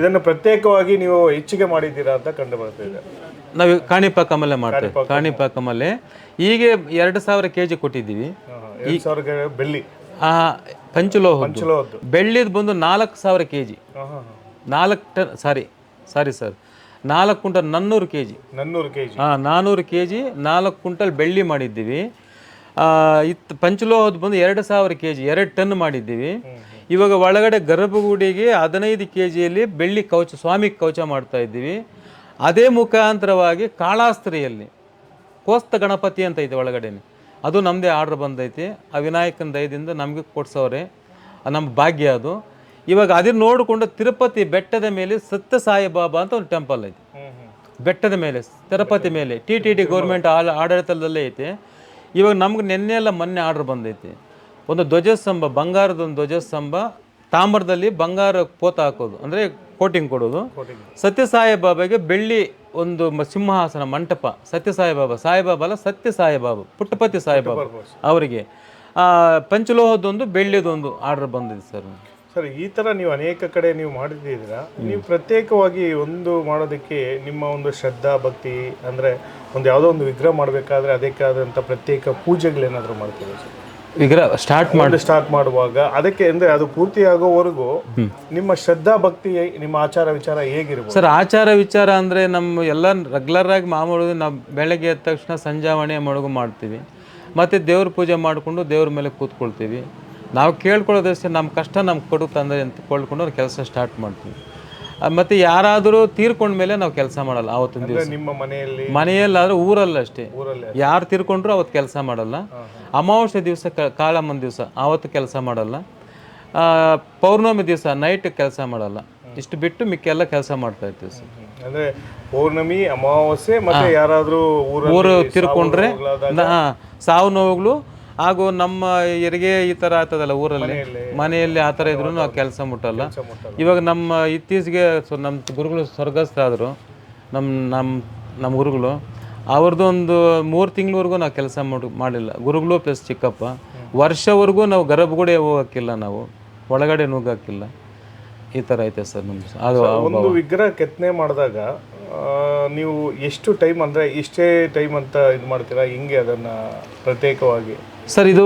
ಇದನ್ನು ಪ್ರತ್ಯೇಕವಾಗಿ ನೀವು ಹೆಚ್ಚಿಗೆ ಮಾಡಿದ್ದೀರಾ ಅಂತ ಕಂಡು ಬರ್ತಾ ಇದೆ. ನಾವು ಕಾಣಿಪಾಕಮಲ್ಲೇ ಮಾಡ್ತೇವೆ. ಕಾಣಿಪಾಕಮಲ್ಲೇ ಈಗ ಎರಡು ಸಾವಿರ ಕೆ ಜಿ ಕೊಟ್ಟಿದ್ದೀವಿ ಎರಡ್ ಸಾವಿರ ಬೆಳ್ಳಿ. ಆ ಪಂಚಲೋಹ. ಬೆಳ್ಳಿದು ಬಂದು ನಾಲ್ಕು ಸಾವಿರ ಕೆ ಜಿ. ನಾಲ್ಕು ಟನ್ ಸಾರಿ ಸಾರಿ ಸರ್. ನಾಲ್ಕು ಕುಂಟಲ್ ನನ್ನೂರು ಕೆ ಜಿ ನನ್ನೂರು ಕೆ ಜಿ ಹಾಂ ನಾನ್ನೂರು ಕೆ ಜಿ ನಾಲ್ಕು ಕುಂಟಲ್ ಬೆಳ್ಳಿ ಮಾಡಿದ್ದೀವಿ. ಇತ್ತು ಪಂಚಲೋಹದ ಬಂದು ಎರಡು ಸಾವಿರ ಕೆ ಜಿ ಎರಡು ಟನ್ ಮಾಡಿದ್ದೀವಿ. ಇವಾಗ ಒಳಗಡೆ ಗರ್ಭಗುಡಿಗೆ ಹದಿನೈದು ಕೆ ಜಿಯಲ್ಲಿ ಬೆಳ್ಳಿ ಕವಚ ಸ್ವಾಮಿ ಕವಚ ಮಾಡ್ತಾ ಇದ್ದೀವಿ. ಅದೇ ಮುಖಾಂತರವಾಗಿ ಕಾಳಾಸ್ತ್ರಿಯಲ್ಲಿ ಕೋಸ್ತ ಗಣಪತಿ ಅಂತ ಐತೆ ಒಳಗಡೆನೆ. ಅದು ನಮ್ಮದೇ ಆರ್ಡ್ರ್ ಬಂದೈತಿ. ಆ ವಿನಾಯಕನ ದಯದಿಂದ ನಮಗೆ ಕೊಡ್ಸೋರೆ ನಮ್ಮ ಭಾಗ್ಯ ಅದು. ಇವಾಗ ಅದನ್ನ ನೋಡಿಕೊಂಡು ತಿರುಪತಿ ಬೆಟ್ಟದ ಮೇಲೆ ಸತ್ಯ ಸಾಯಿಬಾಬಾ ಅಂತ ಒಂದು ಟೆಂಪಲ್ ಐತಿ. ಬೆಟ್ಟದ ಮೇಲೆ, ತಿರುಪತಿ ಮೇಲೆ ಟಿ ಟಿ ಡಿ ಗೌರ್ಮೆಂಟ್ ಆಡಳಿತದಲ್ಲೇ ಐತೆ. ಇವಾಗ ನಮ್ಗೆ ನೆನ್ನೆಲ್ಲ ಮೊನ್ನೆ ಆರ್ಡ್ರ್ ಬಂದೈತಿ. ಒಂದು ಧ್ವಜಸ್ತಂಭ ಬಂಗಾರದ ಒಂದು ಧ್ವಜಸ್ತಂಭ ತಾಮ್ರದಲ್ಲಿ ಬಂಗಾರ ಪೋತ ಹಾಕೋದು ಅಂದರೆ ಕೋಟಿಂಗ್ ಕೊಡೋದು. ಸತ್ಯಸಾಯಿ ಬಾಬಾಗೆ ಬೆಳ್ಳಿ ಒಂದು ಸಿಂಹಾಸನ ಮಂಟಪ ಸತ್ಯಸಾಯಿ ಸಾಯಿಬಾಬಾ ಸಾಯಿಬಾಬಾ ಅಲ್ಲ ಸತ್ಯ ಸಾಯಿಬಾಬಾ ಪುಟ್ಟಪತಿ ಸಾಯಿಬಾಬಾ ಅವರಿಗೆ. ಆ, ಪಂಚಲೋಹದೊಂದು ಬೆಳ್ಳಿದೊಂದು ಆರ್ಡರ್ ಬಂದಿದೆ ಸರ್. ಸರ್ ಈ ಥರ ನೀವು ಅನೇಕ ಕಡೆ ನೀವು ಮಾಡಿದ್ದೀರಾ? ನೀವು ಪ್ರತ್ಯೇಕವಾಗಿ ಒಂದು ಮಾಡೋದಕ್ಕೆ ನಿಮ್ಮ ಒಂದು ಶ್ರದ್ಧಾ ಭಕ್ತಿ ಅಂದರೆ ಒಂದು ಯಾವುದೋ ಒಂದು ವಿಗ್ರಹ ಮಾಡಬೇಕಾದ್ರೆ ಅದಕ್ಕೆ ಆದಂಥ ಪ್ರತ್ಯೇಕ ಪೂಜೆಗಳೇನಾದರೂ ಮಾಡ್ತೀರಾ ಸರ್? ವಿಗ್ರಹ ಸ್ಟಾರ್ಟ್ ಮಾಡಿ ಸ್ಟಾರ್ಟ್ ಮಾಡುವಾಗ ಅದಕ್ಕೆ ಅಂದರೆ ಅದು ಪೂರ್ತಿಯಾಗೋವರೆಗೂ ನಿಮ್ಮ ಶ್ರದ್ಧಾ ಭಕ್ತಿ ನಿಮ್ಮ ಆಚಾರ ವಿಚಾರ ಹೇಗಿರ್ಬೋದು? ಸರ್ ಆಚಾರ ವಿಚಾರ ಅಂದರೆ ನಮ್ಮ ಎಲ್ಲ ರೆಗ್ಯುಲರ್ ಆಗಿ ಮಾಮೂಲು ನಾವು ಬೆಳಗ್ಗೆ ಎದ್ದ ತಕ್ಷಣ ಸಂಜಾವಣೆ ಮಡುಗು ಮಾಡ್ತೀವಿ. ಮತ್ತು ದೇವ್ರ ಪೂಜೆ ಮಾಡಿಕೊಂಡು ದೇವ್ರ ಮೇಲೆ ಕೂತ್ಕೊಳ್ತೀವಿ. ನಾವು ಕೇಳ್ಕೊಳ್ಳೋದಷ್ಟೇ ನಮ್ಮ ಕಷ್ಟ ನಮ್ಗೆ ಕೊಡುತ್ತೆ ಅಂದರೆ ಅಂತ ಕೇಳ್ಕೊಂಡು ಅವ್ರು ಕೆಲಸ ಸ್ಟಾರ್ಟ್ ಮಾಡ್ತೀವಿ. ಮತ್ತೆ ಯಾರಾದರೂ ತೀರ್ಕೊಂಡ ಮೇಲೆ ನಾವು ಕೆಲಸ ಮಾಡಲ್ಲ ಆವತ್ತಿನ ದಿವಸ. ನಿಮ್ಮ ಮನೆಯಲ್ಲಿ ಮನೆಯಲ್ಲಾದ್ರೆ ಊರಲ್ಲ ಅಷ್ಟೇ. ಊರಲ್ಲೇ ಯಾರು ತೀರ್ಕೊಂಡ್ರು ಅವತ್ತು ಕೆಲಸ ಮಾಡಲ್ಲ. ಅಮಾವಾಸ್ಯೆ ದಿವಸ ಕಾಳಮ್ಮನ ದಿವಸ ಆವತ್ತು ಕೆಲಸ ಮಾಡಲ್ಲ. ಪೌರ್ಣಮಿ ದಿವಸ ನೈಟ್ ಕೆಲಸ ಮಾಡಲ್ಲ. ಇಷ್ಟು ಬಿಟ್ಟು ಮಿಕ್ಕೆಲ್ಲ ಕೆಲಸ ಮಾಡ್ತಾ ಇರ್ತೀವಿ ಸರ್. ಅಂದ್ರೆ ಪೌರ್ಣಮಿ ಅಮಾವಾಸ್ಯೆ ಮತ್ತೆ ಯಾರಾದರೂ ಊರು ತಿರ್ಕೊಂಡ್ರೆ ಸಾವು ನೋವುಗಳು ಹಾಗೂ ನಮ್ಮ ಹೆರಿಗೆ ಈ ಥರ ಆಗ್ತದಲ್ಲ ಊರಲ್ಲಿ? ಮನೆಯಲ್ಲಿ. ಆ ಥರ ಇದ್ರು ಆ ಕೆಲಸ ಮುಟ್ಟಲ್ಲ? ಇವಾಗ ನಮ್ಮ ಇತ್ತೀಚೆಗೆ ಸೊ ನಮ್ಮ ಗುರುಗಳು ಸ್ವರ್ಗಸ್ಥರಾದರು ನಮ್ಮ ನಮ್ಮ ನಮ್ಮ ಗುರುಗಳು ಅವ್ರದ್ದು ಒಂದು ಮೂರು ತಿಂಗಳವರೆಗೂ ನಾವು ಕೆಲಸ ಮಾಡು ಮಾಡಿಲ್ಲ. ಗುರುಗಳು ಪ್ಲಸ್ ಚಿಕ್ಕಪ್ಪ. ವರ್ಷವರೆಗೂ ನಾವು ಗರ್ಭಗುಡಿ ಹೋಗೋಕ್ಕಿಲ್ಲ ನಾವು. ಒಳಗಡೆ ನುಗ್ಗಕ್ಕಿಲ್ಲ ಈ ಥರ ಐತೆ ಸರ್ ನಮ್ದು. ಅದು ಒಂದು ವಿಗ್ರಹ ಕೆತ್ತನೆ ಮಾಡಿದಾಗ ನೀವು ಎಷ್ಟು ಟೈಮ್ ಅಂದರೆ ಇಷ್ಟೇ ಟೈಮ್ ಅಂತ ಇದು ಮಾಡ್ತೀರಾ? ಹಿಂಗೆ ಅದನ್ನು ಪ್ರತ್ಯೇಕವಾಗಿ. ಸರ್, ಇದು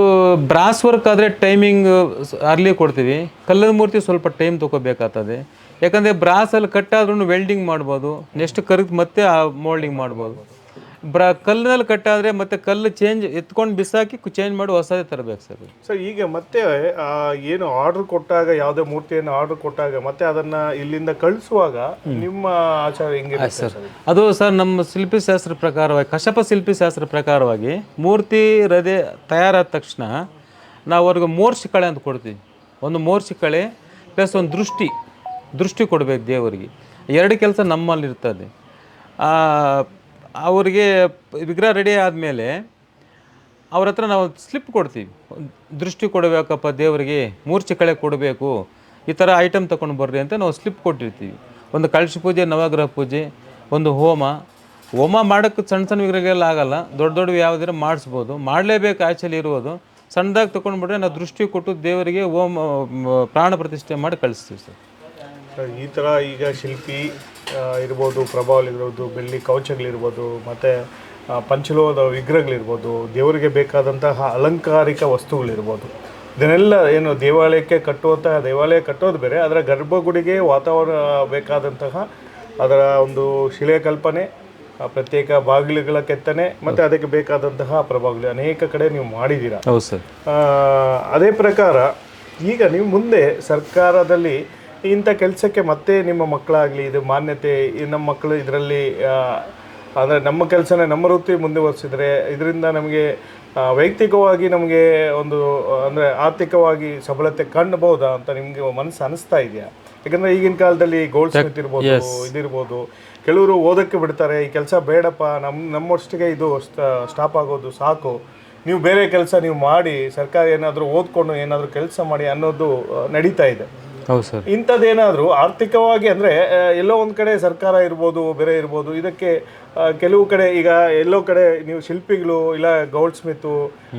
ಬ್ರಾಸ್ ವರ್ಕ್ ಆದರೆ ಟೈಮಿಂಗ್ ಅರ್ಲಿ ಕೊಡ್ತೀವಿ. ಕಲ್ಲದ ಮೂರ್ತಿ ಸ್ವಲ್ಪ ಟೈಮ್ ತೊಗೋಬೇಕಾಗ್ತದೆ. ಯಾಕಂದರೆ ಬ್ರಾಸಲ್ಲಿ ಕಟ್ಟಾದ್ರೂ ವೆಲ್ಡಿಂಗ್ ಮಾಡ್ಬೋದು. ನೆಕ್ಸ್ಟ್ ಕರಗಿ ಮತ್ತೆ ಆ ಮೋಲ್ಡಿಂಗ್ ಮಾಡ್ಬೋದು. ಬ್ರಾ ಕಲ್ಲಿನಲ್ಲಿ ಕಟ್ಟಾದರೆ ಮತ್ತೆ ಕಲ್ಲು ಚೇಂಜ್ ಎತ್ಕೊಂಡು ಬಿಸಾಕಿ ಚೇಂಜ್ ಮಾಡಿ ಹೊಸದೇ ತರಬೇಕು ಸರ್. ಸರ್ ಈಗ ಮತ್ತೆ ಆ, ಏನು ಆರ್ಡರ್ ಕೊಟ್ಟಾಗ ಯಾವುದೇ ಮೂರ್ತಿಯನ್ನು ಆರ್ಡರ್ ಕೊಟ್ಟಾಗ ಮತ್ತೆ ಅದನ್ನ ಇಲ್ಲಿಂದ ಕಳಿಸುವಾಗ ನಿಮ್ಮ ಆಚಾರ ಹೆಂಗಿರುತ್ತೆ ಸರ್. ಅದು ಸರ್ ನಮ್ಮ ಶಿಲ್ಪಿ ಶಾಸ್ತ್ರ ಪ್ರಕಾರವಾಗಿ ಕಶಪ ಶಿಲ್ಪಿ ಶಾಸ್ತ್ರ ಪ್ರಕಾರವಾಗಿ ಮೂರ್ತಿ ಹೃದಯ ತಯಾರಾದ ತಕ್ಷಣ ನಾವು ಅವ್ರಿಗೆ ಮೋರ್ಸಿಕಳೆ ಅಂತ ಕೊಡ್ತೀವಿ. ಒಂದು ಮೋರ್ಸಿಕಳೆ ಪ್ಲಸ್ ಒಂದು ದೃಷ್ಟಿ ದೃಷ್ಟಿ ಕೊಡಬೇಕು ದೇವರಿಗೆ. ಎರಡು ಕೆಲಸ ನಮ್ಮಲ್ಲಿ ಇರ್ತದೆ. ಆ, ಅವರಿಗೆ ವಿಗ್ರಹ ರೆಡಿ ಆದಮೇಲೆ ಅವ್ರ ಹತ್ರ ನಾವು ಸ್ಲಿಪ್ ಕೊಡ್ತೀವಿ. ದೃಷ್ಟಿ ಕೊಡಬೇಕಪ್ಪ, ದೇವರಿಗೆ ಮೂರ್ಛೆ ಕಳೆ ಕೊಡಬೇಕು, ಈ ಥರ ಐಟಮ್ ತಗೊಂಡು ಬರ್ರಿ ಅಂತ ನಾವು ಸ್ಲಿಪ್ ಕೊಟ್ಟಿರ್ತೀವಿ. ಒಂದು ಕಳಶ ಪೂಜೆ, ನವಗ್ರಹ ಪೂಜೆ, ಒಂದು ಹೋಮ. ಹೋಮ ಮಾಡೋಕ್ಕೆ ಸಣ್ಣ ಸಣ್ಣ ವಿಗ್ರಹಗಳೆಲ್ಲ ಆಗಲ್ಲ, ದೊಡ್ಡ ದೊಡ್ಡ ಯಾವುದಾದ್ರು ಮಾಡಿಸ್ಬೋದು. ಮಾಡಲೇಬೇಕು, ಆಚೆಲಿ ಇರುವುದು ಸಣ್ಣದಾಗಿ ತೊಗೊಂಡ್ಬಿಟ್ರೆ ನಾವು ದೃಷ್ಟಿ ಕೊಟ್ಟು ದೇವರಿಗೆ ಹೋಮ ಪ್ರಾಣ ಪ್ರತಿಷ್ಠೆ ಮಾಡಿ ಕಳಿಸ್ತೀವಿ ಸರ್. ಈ ಥರ ಈಗ ಶಿಲ್ಪಿ ಇರ್ಬೋದು ಪ್ರಭಾವಲಿರ್ಬೋದು ಬೆಳ್ಳಿ ಕವಚಗಳಿರ್ಬೋದು ಮತ್ತು ಪಂಚಲೋಹದ ವಿಗ್ರಹಗಳಿರ್ಬೋದು ದೇವರಿಗೆ ಬೇಕಾದಂತಹ ಅಲಂಕಾರಿಕ ವಸ್ತುಗಳಿರ್ಬೋದು. ಇದನ್ನೆಲ್ಲ ಏನು ದೇವಾಲಯಕ್ಕೆ ಕಟ್ಟುವಂತಹ ದೇವಾಲಯ ಕಟ್ಟೋದು ಬೇರೆ ಅದರ ಗರ್ಭಗುಡಿಗೆ ವಾತಾವರಣ ಬೇಕಾದಂತಹ ಅದರ ಒಂದು ಶಿಲೆ ಕಲ್ಪನೆ ಪ್ರತ್ಯೇಕ ಬಾಗಿಲುಗಳ ಕೆತ್ತನೆ ಮತ್ತು ಅದಕ್ಕೆ ಬೇಕಾದಂತಹ ಪ್ರಭಾವಗಳು ಅನೇಕ ಕಡೆ ನೀವು ಮಾಡಿದ್ದೀರಾ. ಹೌದು ಸರ್. ಅದೇ ಪ್ರಕಾರ ಈಗ ನೀವು ಮುಂದೆ ಸರ್ಕಾರದಲ್ಲಿ ಇಂಥ ಕೆಲಸಕ್ಕೆ ಮತ್ತೆ ನಿಮ್ಮ ಮಕ್ಕಳಾಗಲಿ ಇದು ಮಾನ್ಯತೆ ನಮ್ಮ ಮಕ್ಕಳು ಇದರಲ್ಲಿ ಅಂದರೆ ನಮ್ಮ ಕೆಲಸನೇ ನಮ್ಮ ವೃತ್ತಿ ಮುಂದುವರಿಸಿದರೆ ಇದರಿಂದ ನಮಗೆ ವೈಯಕ್ತಿಕವಾಗಿ ನಮಗೆ ಒಂದು ಅಂದರೆ ಆರ್ಥಿಕವಾಗಿ ಸಬಲತೆ ಕಾಣಬಹುದಾ ಅಂತ ನಿಮಗೆ ಮನಸ್ಸು ಅನಿಸ್ತಾ ಇದೆಯಾ? ಯಾಕಂದರೆ ಈಗಿನ ಕಾಲದಲ್ಲಿ ಗೋಲ್ಡ್ ಸ್ಮಿತ್ ಇರ್ಬೋದು ಇದಿರ್ಬೋದು. ಕೆಲವರು ಓದೋಕ್ಕೆ ಬಿಡ್ತಾರೆ ಈ ಕೆಲಸ ಬೇಡಪ್ಪ ನಮ್ಮ ನಮ್ಮಷ್ಟಿಗೆ ಇದು ಸ್ಟಾಪ್ ಆಗೋದು ಸಾಕು. ನೀವು ಬೇರೆ ಕೆಲಸ ನೀವು ಮಾಡಿ ಸರ್ಕಾರ ಏನಾದರೂ ಓದ್ಕೊಂಡು ಏನಾದರೂ ಕೆಲಸ ಮಾಡಿ ಅನ್ನೋದು ನಡೀತಾ ಇದೆ. ಇಂಥದ್ದೇನಾದರೂ ಆರ್ಥಿಕವಾಗಿ ಅಂದ್ರೆ ಎಲ್ಲೋ ಒಂದ್ ಕಡೆ ಸರ್ಕಾರ ಇರ್ಬೋದು ಬೇರೆ ಇರ್ಬೋದು ಇದಕ್ಕೆ ಕೆಲವು ಕಡೆ ಈಗ ಎಲ್ಲೋ ಕಡೆ ನೀವು ಶಿಲ್ಪಿಗಳು ಇಲ್ಲ ಗೌಲ್ಡ್ ಸ್ಮಿತ್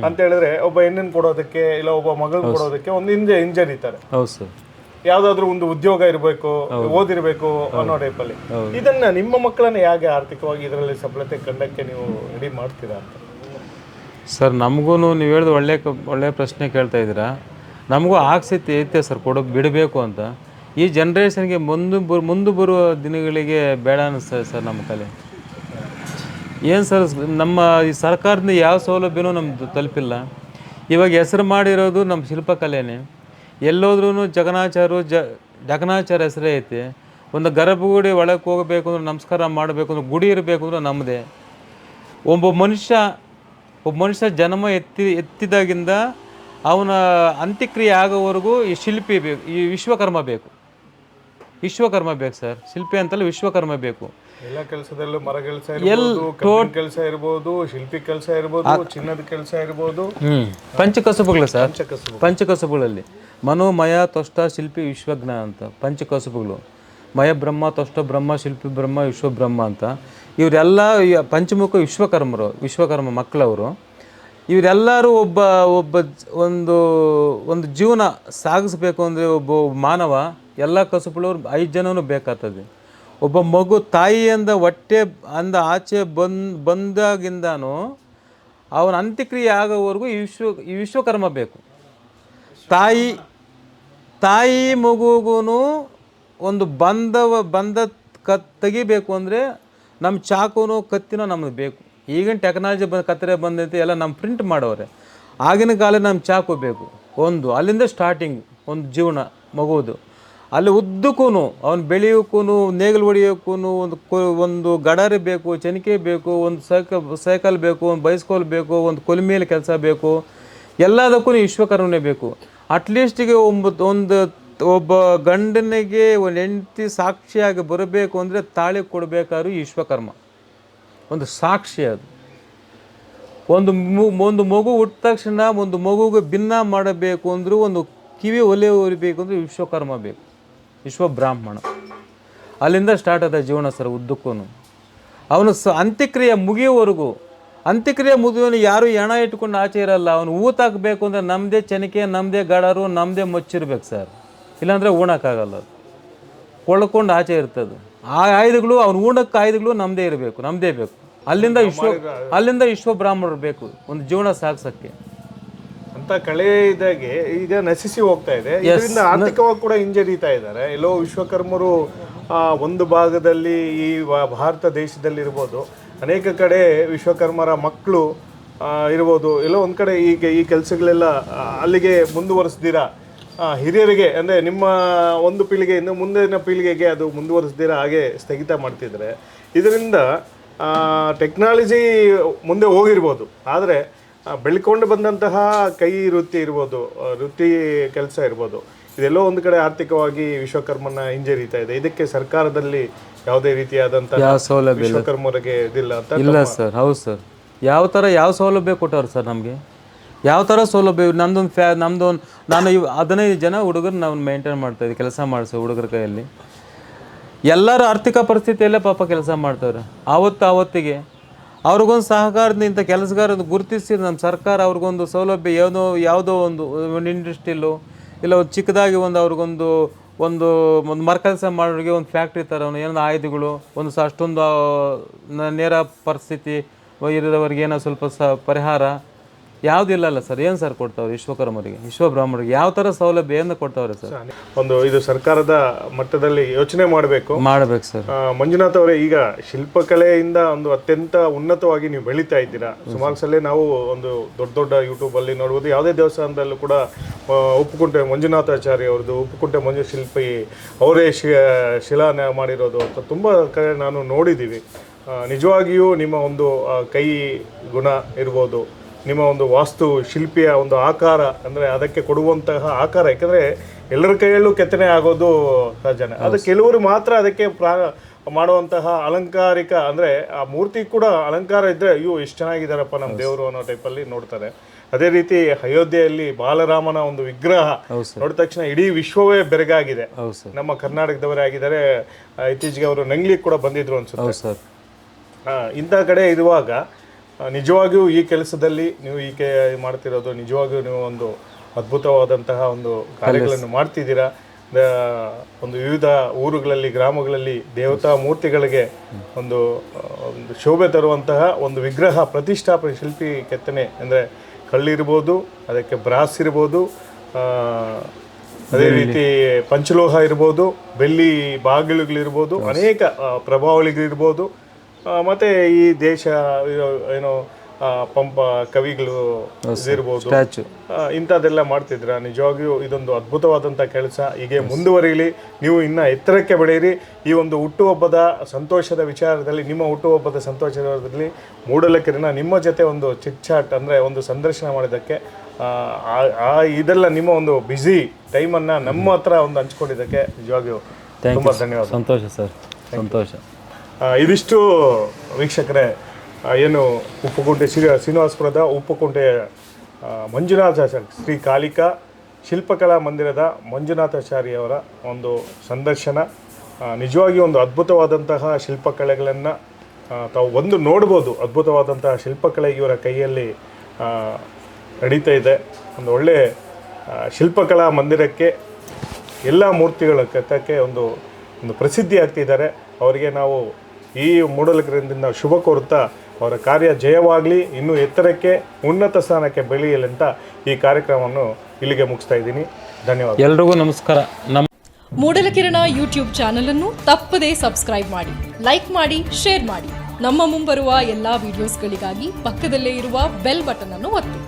ಅಂತ ಹೇಳಿದ್ರೆ ಒಬ್ಬ ಹೆಣ್ಣನ್ನು ಕೊಡೋದಕ್ಕೆ ಇಲ್ಲ ಒಬ್ಬ ಮಗಳು ಕೊಡೋದಕ್ಕೆ ಒಂದು ಹಿಂಜರಿತಾರೆ ಹೌದು ಸರ್. ಯಾವ್ದಾದ್ರು ಒಂದು ಉದ್ಯೋಗ ಇರಬೇಕು ಓದಿರಬೇಕು ಅನ್ನೋ ಟೈಪಲ್ಲಿ. ಇದನ್ನ ನಿಮ್ಮ ಮಕ್ಕಳನ್ನ ಹೇಗೆ ಆರ್ಥಿಕವಾಗಿ ಇದರಲ್ಲಿ ಸಫಲತೆ ಕಂಡಕ್ಕೆ ನೀವು ರೆಡಿ ಮಾಡ್ತೀರಾ ಅಂತ? ಸರ್ ನಮಗೂ ನೀವು ಹೇಳಿದ ಒಳ್ಳೆ ಒಳ್ಳೆ ಪ್ರಶ್ನೆ ಕೇಳ್ತಾ ಇದ್ದೀರಾ. ನಮಗೂ ಆಸಕ್ತಿ ಐತೆ ಸರ್ ಕೊಡೋ ಬಿಡಬೇಕು ಅಂತ. ಈ ಜನ್ರೇಷನ್ಗೆ ಮುಂದೆ ಬ, ಮುಂದೆ ಬರುವ ದಿನಗಳಿಗೆ ಬೇಡ ಅನಿಸ್ತದೆ ಸರ್ ನಮ್ಮ ಕಲೆ. ಏನು ಸರ್ ನಮ್ಮ ಈ ಸರ್ಕಾರದಿಂದ ಯಾವ ಸೌಲಭ್ಯನೂ ನಮ್ಮದು ತಲುಪಿಲ್ಲ. ಇವಾಗ ಹೆಸರು ಮಾಡಿರೋದು ನಮ್ಮ ಶಿಲ್ಪಕಲೆನೇ. ಎಲ್ಲೋದ್ರೂ ಜಗನಾಚಾರು ಜ ಜಗನಾಚಾರ ಹೆಸರೇ ಐತಿ. ಒಂದು ಗರ್ಭಗುಡಿ ಒಳಗೆ ಹೋಗಬೇಕು ಅಂದ್ರೆ ನಮಸ್ಕಾರ ಮಾಡಬೇಕು ಅಂದ್ರೆ ಗುಡಿ ಇರಬೇಕು ಅಂದ್ರೆ ನಮ್ಮದೇ ಒಬ್ಬ ಮನುಷ್ಯ ಒಬ್ಬ ಮನುಷ್ಯ ಜನ್ಮ ಎತ್ತಿ, ಎತ್ತಿದಾಗಿಂದ ಅವನ ಅಂತ್ಯಕ್ರಿಯೆ ಆಗೋವರೆಗೂ ಈ ಶಿಲ್ಪಿ ಬೇಕು ಈ ವಿಶ್ವಕರ್ಮ ಬೇಕು. ವಿಶ್ವಕರ್ಮ ಬೇಕು ಸರ್. ಶಿಲ್ಪಿ ಅಂತಲ್ಲ ವಿಶ್ವಕರ್ಮ ಬೇಕು. ಎಲ್ಲ ಕೆಲಸದಲ್ಲೂ ಮರ ಕೆಲಸ ಇರ್ಬೋದು ಕೆಲಸ ಇರ್ಬೋದು ಶಿಲ್ಪಿ ಕೆಲಸ ಇರ್ಬೋದು ಚಿನ್ನದ ಕೆಲಸ ಇರ್ಬೋದು. ಪಂಚಕಸುಬುಗಳು ಸರ್. ಪಂಚಕಸುಬು. ಪಂಚಕಸುಬುಗಳಲ್ಲಿ. ಮನು ಮಯ ತೊಷ್ಟ ಶಿಲ್ಪಿ ವಿಶ್ವಜ್ಞ ಅಂತ ಪಂಚಕಸುಬುಗಳು. ಮಯ ಬ್ರಹ್ಮ ತೊಷ್ಟ ಬ್ರಹ್ಮ ಶಿಲ್ಪಿ ಬ್ರಹ್ಮ ವಿಶ್ವಬ್ರಹ್ಮ ಅಂತ. ಇವರೆಲ್ಲ ಈ ಪಂಚಮುಖ ವಿಶ್ವಕರ್ಮರು ವಿಶ್ವಕರ್ಮ ಮಕ್ಕಳವರು. ಇವರೆಲ್ಲರೂ ಒಬ್ಬ ಒಬ್ಬ ಒಂದು ಒಂದು ಜೀವನ ಸಾಗಿಸ್ಬೇಕು ಅಂದರೆ ಒಬ್ಬ ಮಾನವ, ಎಲ್ಲ ಕಸುಪುಳವ್ರು ಐದು ಜನನೂ ಬೇಕಾಗ್ತದೆ. ಒಬ್ಬ ಮಗು ತಾಯಿಯಿಂದ ಹೊಟ್ಟೆ, ಅಂದ ಆಚೆ ಬಂದು, ಬಂದಾಗಿಂದನೂ ಅವನ ಅಂತ್ಯಕ್ರಿಯೆ ಆಗೋವರೆಗೂ ಈ ವಿಶ್ವ, ಈ ವಿಶ್ವಕರ್ಮ ಬೇಕು. ತಾಯಿ ತಾಯಿ ಮಗುಗೂ ಒಂದು ಬಂಧವ ಬಂಧ ಕ, ತೆಗಿಬೇಕು ಅಂದರೆ ನಮ್ಮ ಚಾಕುನೋ, ಕತ್ತಿನೂ ನಮಗೆ ಬೇಕು. ಈಗಿನ ಟೆಕ್ನಾಲಜಿ ಬಂದು ಕತ್ತರೆ ಬಂದೈತೆ, ಎಲ್ಲ ನಮ್ಮ ಪ್ರಿಂಟ್ ಮಾಡೋರೆ. ಆಗಿನ ಕಾಲ ನಮ್ಮ ಚಾಕು ಬೇಕು ಒಂದು, ಅಲ್ಲಿಂದ ಸ್ಟಾರ್ಟಿಂಗ್ ಒಂದು ಜೀವನ ಮಗುವುದು. ಅಲ್ಲಿ ಉದ್ದಕ್ಕೂ ಅವನು ಬೆಳೆಯೋಕ್ಕೂ ನೇಗಿಲು ಹೊಡಿಯೋಕ್ಕೂ ಒಂದು ಒಂದು ಗಡಾರಿ ಬೇಕು ಚನಿಕೆ ಬೇಕು, ಒಂದು ಸೈಕಲ್ ಸೈಕಲ್ ಬೇಕು, ಒಂದು ಬೈಸ್ಕೋಲ್ ಬೇಕು, ಒಂದು ಕೊಲಿಮೇಲೆ ಕೆಲಸ ಬೇಕು ಎಲ್ಲದಕ್ಕೂ ವಿಶ್ವಕರ್ಮನೇ ಬೇಕು. ಅಟ್ಲೀಸ್ಟಿಗೆ ಒಂಬತ್ತು ಒಂದು ಒಬ್ಬ ಗಂಡನಿಗೆ ಒಂದು ಹೆಂಡತಿ ಸಾಕ್ಷಿಯಾಗಿ ಬರಬೇಕು ಅಂದರೆ ತಾಳಿ ಕೊಡಬೇಕಾದ್ರೂ ವಿಶ್ವಕರ್ಮ. ಒಂದು ಸಾಕ್ಷಿ ಅದು. ಒಂದು ಒಂದು ಮಗು ಹುಟ್ಟ ತಕ್ಷಣ ಒಂದು ಮಗುಗೆ ಭಿನ್ನ ಮಾಡಬೇಕು ಅಂದರೂ, ಒಂದು ಕಿವಿ ಒಲೆ ಉರಿಬೇಕು ಅಂದರೆ ವಿಶ್ವಕರ್ಮ ಬೇಕು. ವಿಶ್ವ ಬ್ರಾಹ್ಮಣ. ಅಲ್ಲಿಂದ ಸ್ಟಾರ್ಟ್ ಆದ ಜೀವನ ಸರ್ ಉದ್ದಕ್ಕೂ ಅವನು ಸ, ಅಂತ್ಯಕ್ರಿಯೆ ಮುಗಿಯುವವರೆಗೂ, ಅಂತ್ಯಕ್ರಿಯೆ ಮುಗಿದವನು ಯಾರು ಹೆಣ ಇಟ್ಕೊಂಡು ಆಚೆ ಇರಲ್ಲ. ಅವನು ಊತಾಕಬೇಕು ಅಂದರೆ ನಮ್ಮದೇ ಚೆನಿಕೆ ನಮ್ಮದೇ ಗಡರು ನಮ್ಮದೇ ಮಚ್ಚಿರ್ಬೇಕು ಸರ್. ಇಲ್ಲಾಂದರೆ ಉಣಕ್ಕಾಗಲ್ಲ ಅದು. ಕೊಳ್ಕೊಂಡು ಆಚೆ ಇರ್ತದೆ. ಆ ಆಯುಧಗಳು ಅವ್ನು ಉಣಕ್ಕೆ ಆಯುಧಗಳು ನಮ್ಮದೇ ಇರಬೇಕು ನಮ್ಮದೇ ಬೇಕು. ಅಲ್ಲಿಂದ ವಿಶ್ವ ಅಲ್ಲಿಂದ ವಿಶ್ವ ಬ್ರಾಹ್ಮಣರು ಬೇಕು ಒಂದು ಜೀವನ ಸಾಗಿಸೋಕ್ಕೆ. ಅಂತ ಕಳೆ ಇದಾಗೆ ಈಗ ನಶಿಸಿ ಹೋಗ್ತಾ ಇದೆ. ಇದರಿಂದ ಆರ್ಥಿಕವಾಗಿ ಕೂಡ ಹಿಂಜರಿತಾ ಇದ್ದಾರೆ. ಎಲ್ಲೋ ವಿಶ್ವಕರ್ಮರು ಆ, ಒಂದು ಭಾಗದಲ್ಲಿ ಈ ಭಾರತ ದೇಶದಲ್ಲಿ ಇರ್ಬೋದು ಅನೇಕ ಕಡೆ ವಿಶ್ವಕರ್ಮರ ಮಕ್ಕಳು ಇರ್ಬೋದು. ಎಲ್ಲೋ ಒಂದು ಕಡೆ ಈಗ ಈ ಕೆಲಸಗಳೆಲ್ಲ ಅಲ್ಲಿಗೆ ಮುಂದುವರಿಸ್ದಿರಾ? ಹಿರಿಯರಿಗೆ ಅಂದರೆ ನಿಮ್ಮ ಒಂದು ಪೀಳಿಗೆಯಿಂದ ಮುಂದಿನ ಪೀಳಿಗೆಗೆ ಅದು ಮುಂದುವರಿಸದಿರ ಹಾಗೆ ಸ್ಥಗಿತ ಮಾಡ್ತಿದ್ರೆ ಇದರಿಂದ ಟೆಕ್ನಾಲಜಿ ಮುಂದೆ ಹೋಗಿರ್ಬೋದು. ಆದರೆ ಬೆಳ್ಕೊಂಡು ಬಂದಂತಹ ಕೈ ವೃತ್ತಿ ಇರ್ಬೋದು ವೃತ್ತಿ ಕೆಲಸ ಇರ್ಬೋದು. ಇದೆಲ್ಲೋ ಒಂದು ಕಡೆ ಆರ್ಥಿಕವಾಗಿ ವಿಶ್ವಕರ್ಮನ ಹಿಂಜರಿತಾ ಇದೆ. ಇದಕ್ಕೆ ಸರ್ಕಾರದಲ್ಲಿ ಯಾವುದೇ ರೀತಿಯಾದಂತಹ ಸೌಲಭ್ಯ ವಿಶ್ವಕರ್ಮರಿಗೆ ಇದಿಲ್ಲ ಅಂತ ಇಲ್ಲ ಸರ್ ಹೌದು ಸರ್. ಯಾವ ಥರ ಯಾವ ಸೌಲಭ್ಯ ಕೊಟ್ಟವ್ರು ಸರ್ ನಮಗೆ? ಯಾವ ಥರ ಸೌಲಭ್ಯ? ನಮ್ದೊಂದು ಫ್ಯಾ, ನಮ್ದೊಂದು, ನಾನು ಇವ್ ಹದಿನೈದು ಜನ ಹುಡುಗರು ನಾವು ಮೇಂಟೈನ್ ಮಾಡ್ತಾಯಿದ್ದೆ ಕೆಲಸ ಮಾಡಿಸೋ ಹುಡುಗರ ಕೈಯಲ್ಲಿ. ಎಲ್ಲರೂ ಆರ್ಥಿಕ ಪರಿಸ್ಥಿತಿಯಲ್ಲೇ ಪಾಪ ಕೆಲಸ ಮಾಡ್ತಾರೆ ಆವತ್ತು ಆವತ್ತಿಗೆ. ಅವ್ರಿಗೊಂದು ಸಹಕಾರದಿಂದ ಇಂಥ ಕೆಲಸಗಾರದ್ದು ಗುರುತಿಸಿ ನಮ್ಮ ಸರ್ಕಾರ ಅವ್ರಿಗೊಂದು ಸೌಲಭ್ಯ ಯಾವುದೋ ಯಾವುದೋ ಒಂದು ಒಂದು ಇಂಡಸ್ಟ್ರಿಲು ಇಲ್ಲ ಒಂದು ಚಿಕ್ಕದಾಗಿ ಒಂದು ಅವ್ರಿಗೊಂದು, ಒಂದು ಒಂದು ಮರ ಕೆಲಸ ಮಾಡೋರಿಗೆ ಒಂದು ಫ್ಯಾಕ್ಟ್ರಿ ಥರ ಏನೋ ಆಯುಧಗಳು, ಒಂದು ಅಷ್ಟೊಂದು ನೇರ ಪರಿಸ್ಥಿತಿ ಇರೋದವ್ರಿಗೆ ಏನೋ ಸ್ವಲ್ಪ ಸ ಪರಿಹಾರ. ಯಾವುದಿಲ್ಲಲ್ಲ ಸರ್ ಏನು ಸರ್ ಕೊಡ್ತಾವ್ರೆ ವಿಶ್ವಕರ್ಮರಿಗೆ ವಿಶ್ವಬ್ರಾಹ್ಮಣರಿಗೆ? ಯಾವ ಥರ ಸೌಲಭ್ಯ ಏನ ಕೊಡ್ತಾವ್ರೆ ಸರ್? ಒಂದು ಇದು ಸರ್ಕಾರದ ಮಟ್ಟದಲ್ಲಿ ಯೋಚನೆ ಮಾಡಬೇಕು. ಮಾಡ್ಬೇಕು ಸರ್. ಮಂಜುನಾಥ್ ಅವರೇ ಈಗ ಶಿಲ್ಪಕಲೆಯಿಂದ ಒಂದು ಅತ್ಯಂತ ಉನ್ನತವಾಗಿ ನೀವು ಬೆಳೀತಾ ಇದ್ದೀರಾ? ಸುಮಾರು ಸಲ ನಾವು ಒಂದು ದೊಡ್ಡ ದೊಡ್ಡ ಯೂಟ್ಯೂಬ್ ಅಲ್ಲಿ ನೋಡ್ಬೋದು. ಯಾವುದೇ ದೇವಸ್ಥಾನದಲ್ಲೂ ಕೂಡ ಉಪ್ಪುಕುಂಟೆ ಮಂಜುನಾಥಾಚಾರ್ಯ ಅವ್ರದ್ದು ಉಪ್ಪುಕುಂಟೆ ಮಂಜು ಶಿಲ್ಪಿ ಅವರೇ ಶಿ ಶಿಲಾನ ಮಾಡಿರೋದು ಅಂತ ತುಂಬ ಕಡೆ ನಾನು ನೋಡಿದ್ದೀವಿ. ನಿಜವಾಗಿಯೂ ನಿಮ್ಮ ಒಂದು ಕೈ ಗುಣ ಇರ್ಬೋದು. ನಿಮ್ಮ ಒಂದು ವಾಸ್ತು ಶಿಲ್ಪಿಯ ಒಂದು ಆಕಾರ ಅಂದರೆ ಅದಕ್ಕೆ ಕೊಡುವಂತಹ ಆಕಾರ ಯಾಕಂದರೆ ಎಲ್ಲರ ಕೈಯಲ್ಲೂ ಕೆತ್ತನೆ ಆಗೋದು ಸಹಜನೇ. ಅದು ಕೆಲವರು ಮಾತ್ರ ಅದಕ್ಕೆ ಪ್ರಾ ಮಾಡುವಂತಹ ಅಲಂಕಾರಿಕ ಅಂದರೆ ಆ ಮೂರ್ತಿ ಕೂಡ ಅಲಂಕಾರ ಇದ್ದರೆ ಅಯ್ಯೋ ಎಷ್ಟು ಚೆನ್ನಾಗಿದ್ದಾರಪ್ಪ ನಮ್ಮ ದೇವರು ಅನ್ನೋ ಟೈಪಲ್ಲಿ ನೋಡ್ತಾರೆ. ಅದೇ ರೀತಿ ಅಯೋಧ್ಯೆಯಲ್ಲಿ ಬಾಲರಾಮನ ಒಂದು ವಿಗ್ರಹ ನೋಡಿದ ತಕ್ಷಣ ಇಡೀ ವಿಶ್ವವೇ ಬೆರಗಾಗಿದೆ. ನಮ್ಮ ಕರ್ನಾಟಕದವರೇ ಆಗಿದ್ದಾರೆ. ಇತ್ತೀಚೆಗೆ ಅವರು ನಂಗ್ಲಿ ಕೂಡ ಬಂದಿದ್ರು ಅನ್ಸುತ್ತೆ. ಇಂಥ ಕಡೆ ಇರುವಾಗ ನಿಜವಾಗಿಯೂ ಈ ಕೆಲಸದಲ್ಲಿ ನೀವು ಈ ಕೆ ಮಾಡ್ತಿರೋದು ನಿಜವಾಗಿಯೂ ನೀವು ಒಂದು ಅದ್ಭುತವಾದಂತಹ ಒಂದು ಕಾರ್ಯಗಳನ್ನು ಮಾಡ್ತಿದ್ದೀರಾ? ಒಂದು ವಿವಿಧ ಊರುಗಳಲ್ಲಿ ಗ್ರಾಮಗಳಲ್ಲಿ ದೇವತಾ ಮೂರ್ತಿಗಳಿಗೆ ಒಂದು ಒಂದು ಶೋಭೆ ತರುವಂತಹ ಒಂದು ವಿಗ್ರಹ ಪ್ರತಿಷ್ಠಾಪನೆ ಶಿಲ್ಪಿ ಕೆತ್ತನೆ ಅಂದರೆ ಕಳ್ಳಿರ್ಬೋದು ಅದಕ್ಕೆ ಬ್ರಾಸ್ ಇರ್ಬೋದು ಅದೇ ರೀತಿ ಪಂಚಲೋಹ ಇರ್ಬೋದು ಬೆಳ್ಳಿ ಬಾಗಿಲುಗಳಿರ್ಬೋದು ಅನೇಕ ಪ್ರಭಾವಳಿಗಳಿರ್ಬೋದು. ಮತ್ತೆ ಈ ದೇಶ ಏನು ಪಂಪ ಕವಿಗಳು ಇರ್ಬೋದು. ಇಂಥದ್ದೆಲ್ಲ ಮಾಡ್ತಿದ್ರ ನಿಜವಾಗಿಯೂ ಇದೊಂದು ಅದ್ಭುತವಾದಂಥ ಕೆಲಸ. ಹೀಗೆ ಮುಂದುವರಿಯಲಿ ನೀವು ಇನ್ನೂ ಎತ್ತರಕ್ಕೆ ಬೆಳೆಯಿರಿ ಈ ಒಂದು ಹುಟ್ಟುಹಬ್ಬದ ಸಂತೋಷದ ವಿಚಾರದಲ್ಲಿ ನಿಮ್ಮ ಹುಟ್ಟುಹಬ್ಬದ ಸಂತೋಷದಲ್ಲಿ ಮೂಡಲಕೆರೆನ ನಿಮ್ಮ ಜೊತೆ ಒಂದು ಚಿಟ್ ಚಾಟ್ ಅಂದರೆ ಒಂದು ಸಂದರ್ಶನ ಮಾಡಿದ್ದಕ್ಕೆ ಆ, ಇದೆಲ್ಲ ನಿಮ್ಮ ಒಂದು ಬ್ಯುಸಿ ಟೈಮನ್ನು ನಮ್ಮ ಹತ್ರ ಒಂದು ಹಂಚ್ಕೊಂಡಿದ್ದಕ್ಕೆ ನಿಜವಾಗಿಯೂ ತುಂಬ ಧನ್ಯವಾದ ಸಂತೋಷ ಸರ್ ಸಂತೋಷ. ಇದಿಷ್ಟು ವೀಕ್ಷಕರೇ ಏನು ಉಪ್ಪುಕುಂಟೆ ಶ್ರೀ ಶ್ರೀನಿವಾಸಪುರದ ಉಪ್ಪುಕುಂಟೆ ಮಂಜುನಾಥ ಶ್ರೀ ಕಾಳಿಕಾ ಶಿಲ್ಪಕಲಾ ಮಂದಿರದ ಮಂಜುನಾಥಾಚಾರ್ಯವರ ಒಂದು ಸಂದರ್ಶನ ನಿಜವಾಗಿ ಒಂದು ಅದ್ಭುತವಾದಂತಹ ಶಿಲ್ಪಕಲೆಗಳನ್ನು ತಾವು ಒಂದು ನೋಡ್ಬೋದು, ಅದ್ಭುತವಾದಂತಹ ಶಿಲ್ಪಕಲೆ ಇವರ ಕೈಯಲ್ಲಿ ನಡೀತಾ ಇದೆ. ಒಂದು ಒಳ್ಳೆ ಶಿಲ್ಪಕಲಾ ಮಂದಿರಕ್ಕೆ, ಎಲ್ಲ ಮೂರ್ತಿಗಳ ಕಥಕ್ಕೆ ಒಂದು ಒಂದು ಪ್ರಸಿದ್ಧಿ ಆಗ್ತಿದ್ದಾರೆ ಅವರಿಗೆ ನಾವು ಈ ಮೂಡಲಕರಿಂದ ಶುಭ ಕೋರುತ್ತಾ ಅವರ ಕಾರ್ಯ ಜಯವಾಗಲಿ ಇನ್ನೂ ಎತ್ತರಕ್ಕೆ ಉನ್ನತ ಸ್ಥಾನಕ್ಕೆ ಬೆಳೆಯಲಿ ಅಂತ ಈ ಕಾರ್ಯಕ್ರಮವನ್ನು ಇಲ್ಲಿಗೆ ಮುಗಿಸ್ತಾ ಇದ್ದೀನಿ. ಧನ್ಯವಾದ. ಎಲ್ರಿಗೂ ನಮಸ್ಕಾರ. ನಮ್ಮ ಮೂಡಲಕಿರಣ ಯೂಟ್ಯೂಬ್ ಚಾನಲ್ ಅನ್ನು ತಪ್ಪದೇ ಸಬ್ಸ್ಕ್ರೈಬ್ ಮಾಡಿ ಲೈಕ್ ಮಾಡಿ ಶೇರ್ ಮಾಡಿ. ನಮ್ಮ ಮುಂಬರುವ ಎಲ್ಲಾ ವಿಡಿಯೋಸ್ಗಳಿಗಾಗಿ ಪಕ್ಕದಲ್ಲೇ ಇರುವ ಬೆಲ್ ಬಟನ್ ಅನ್ನು ಒತ್ತಿ.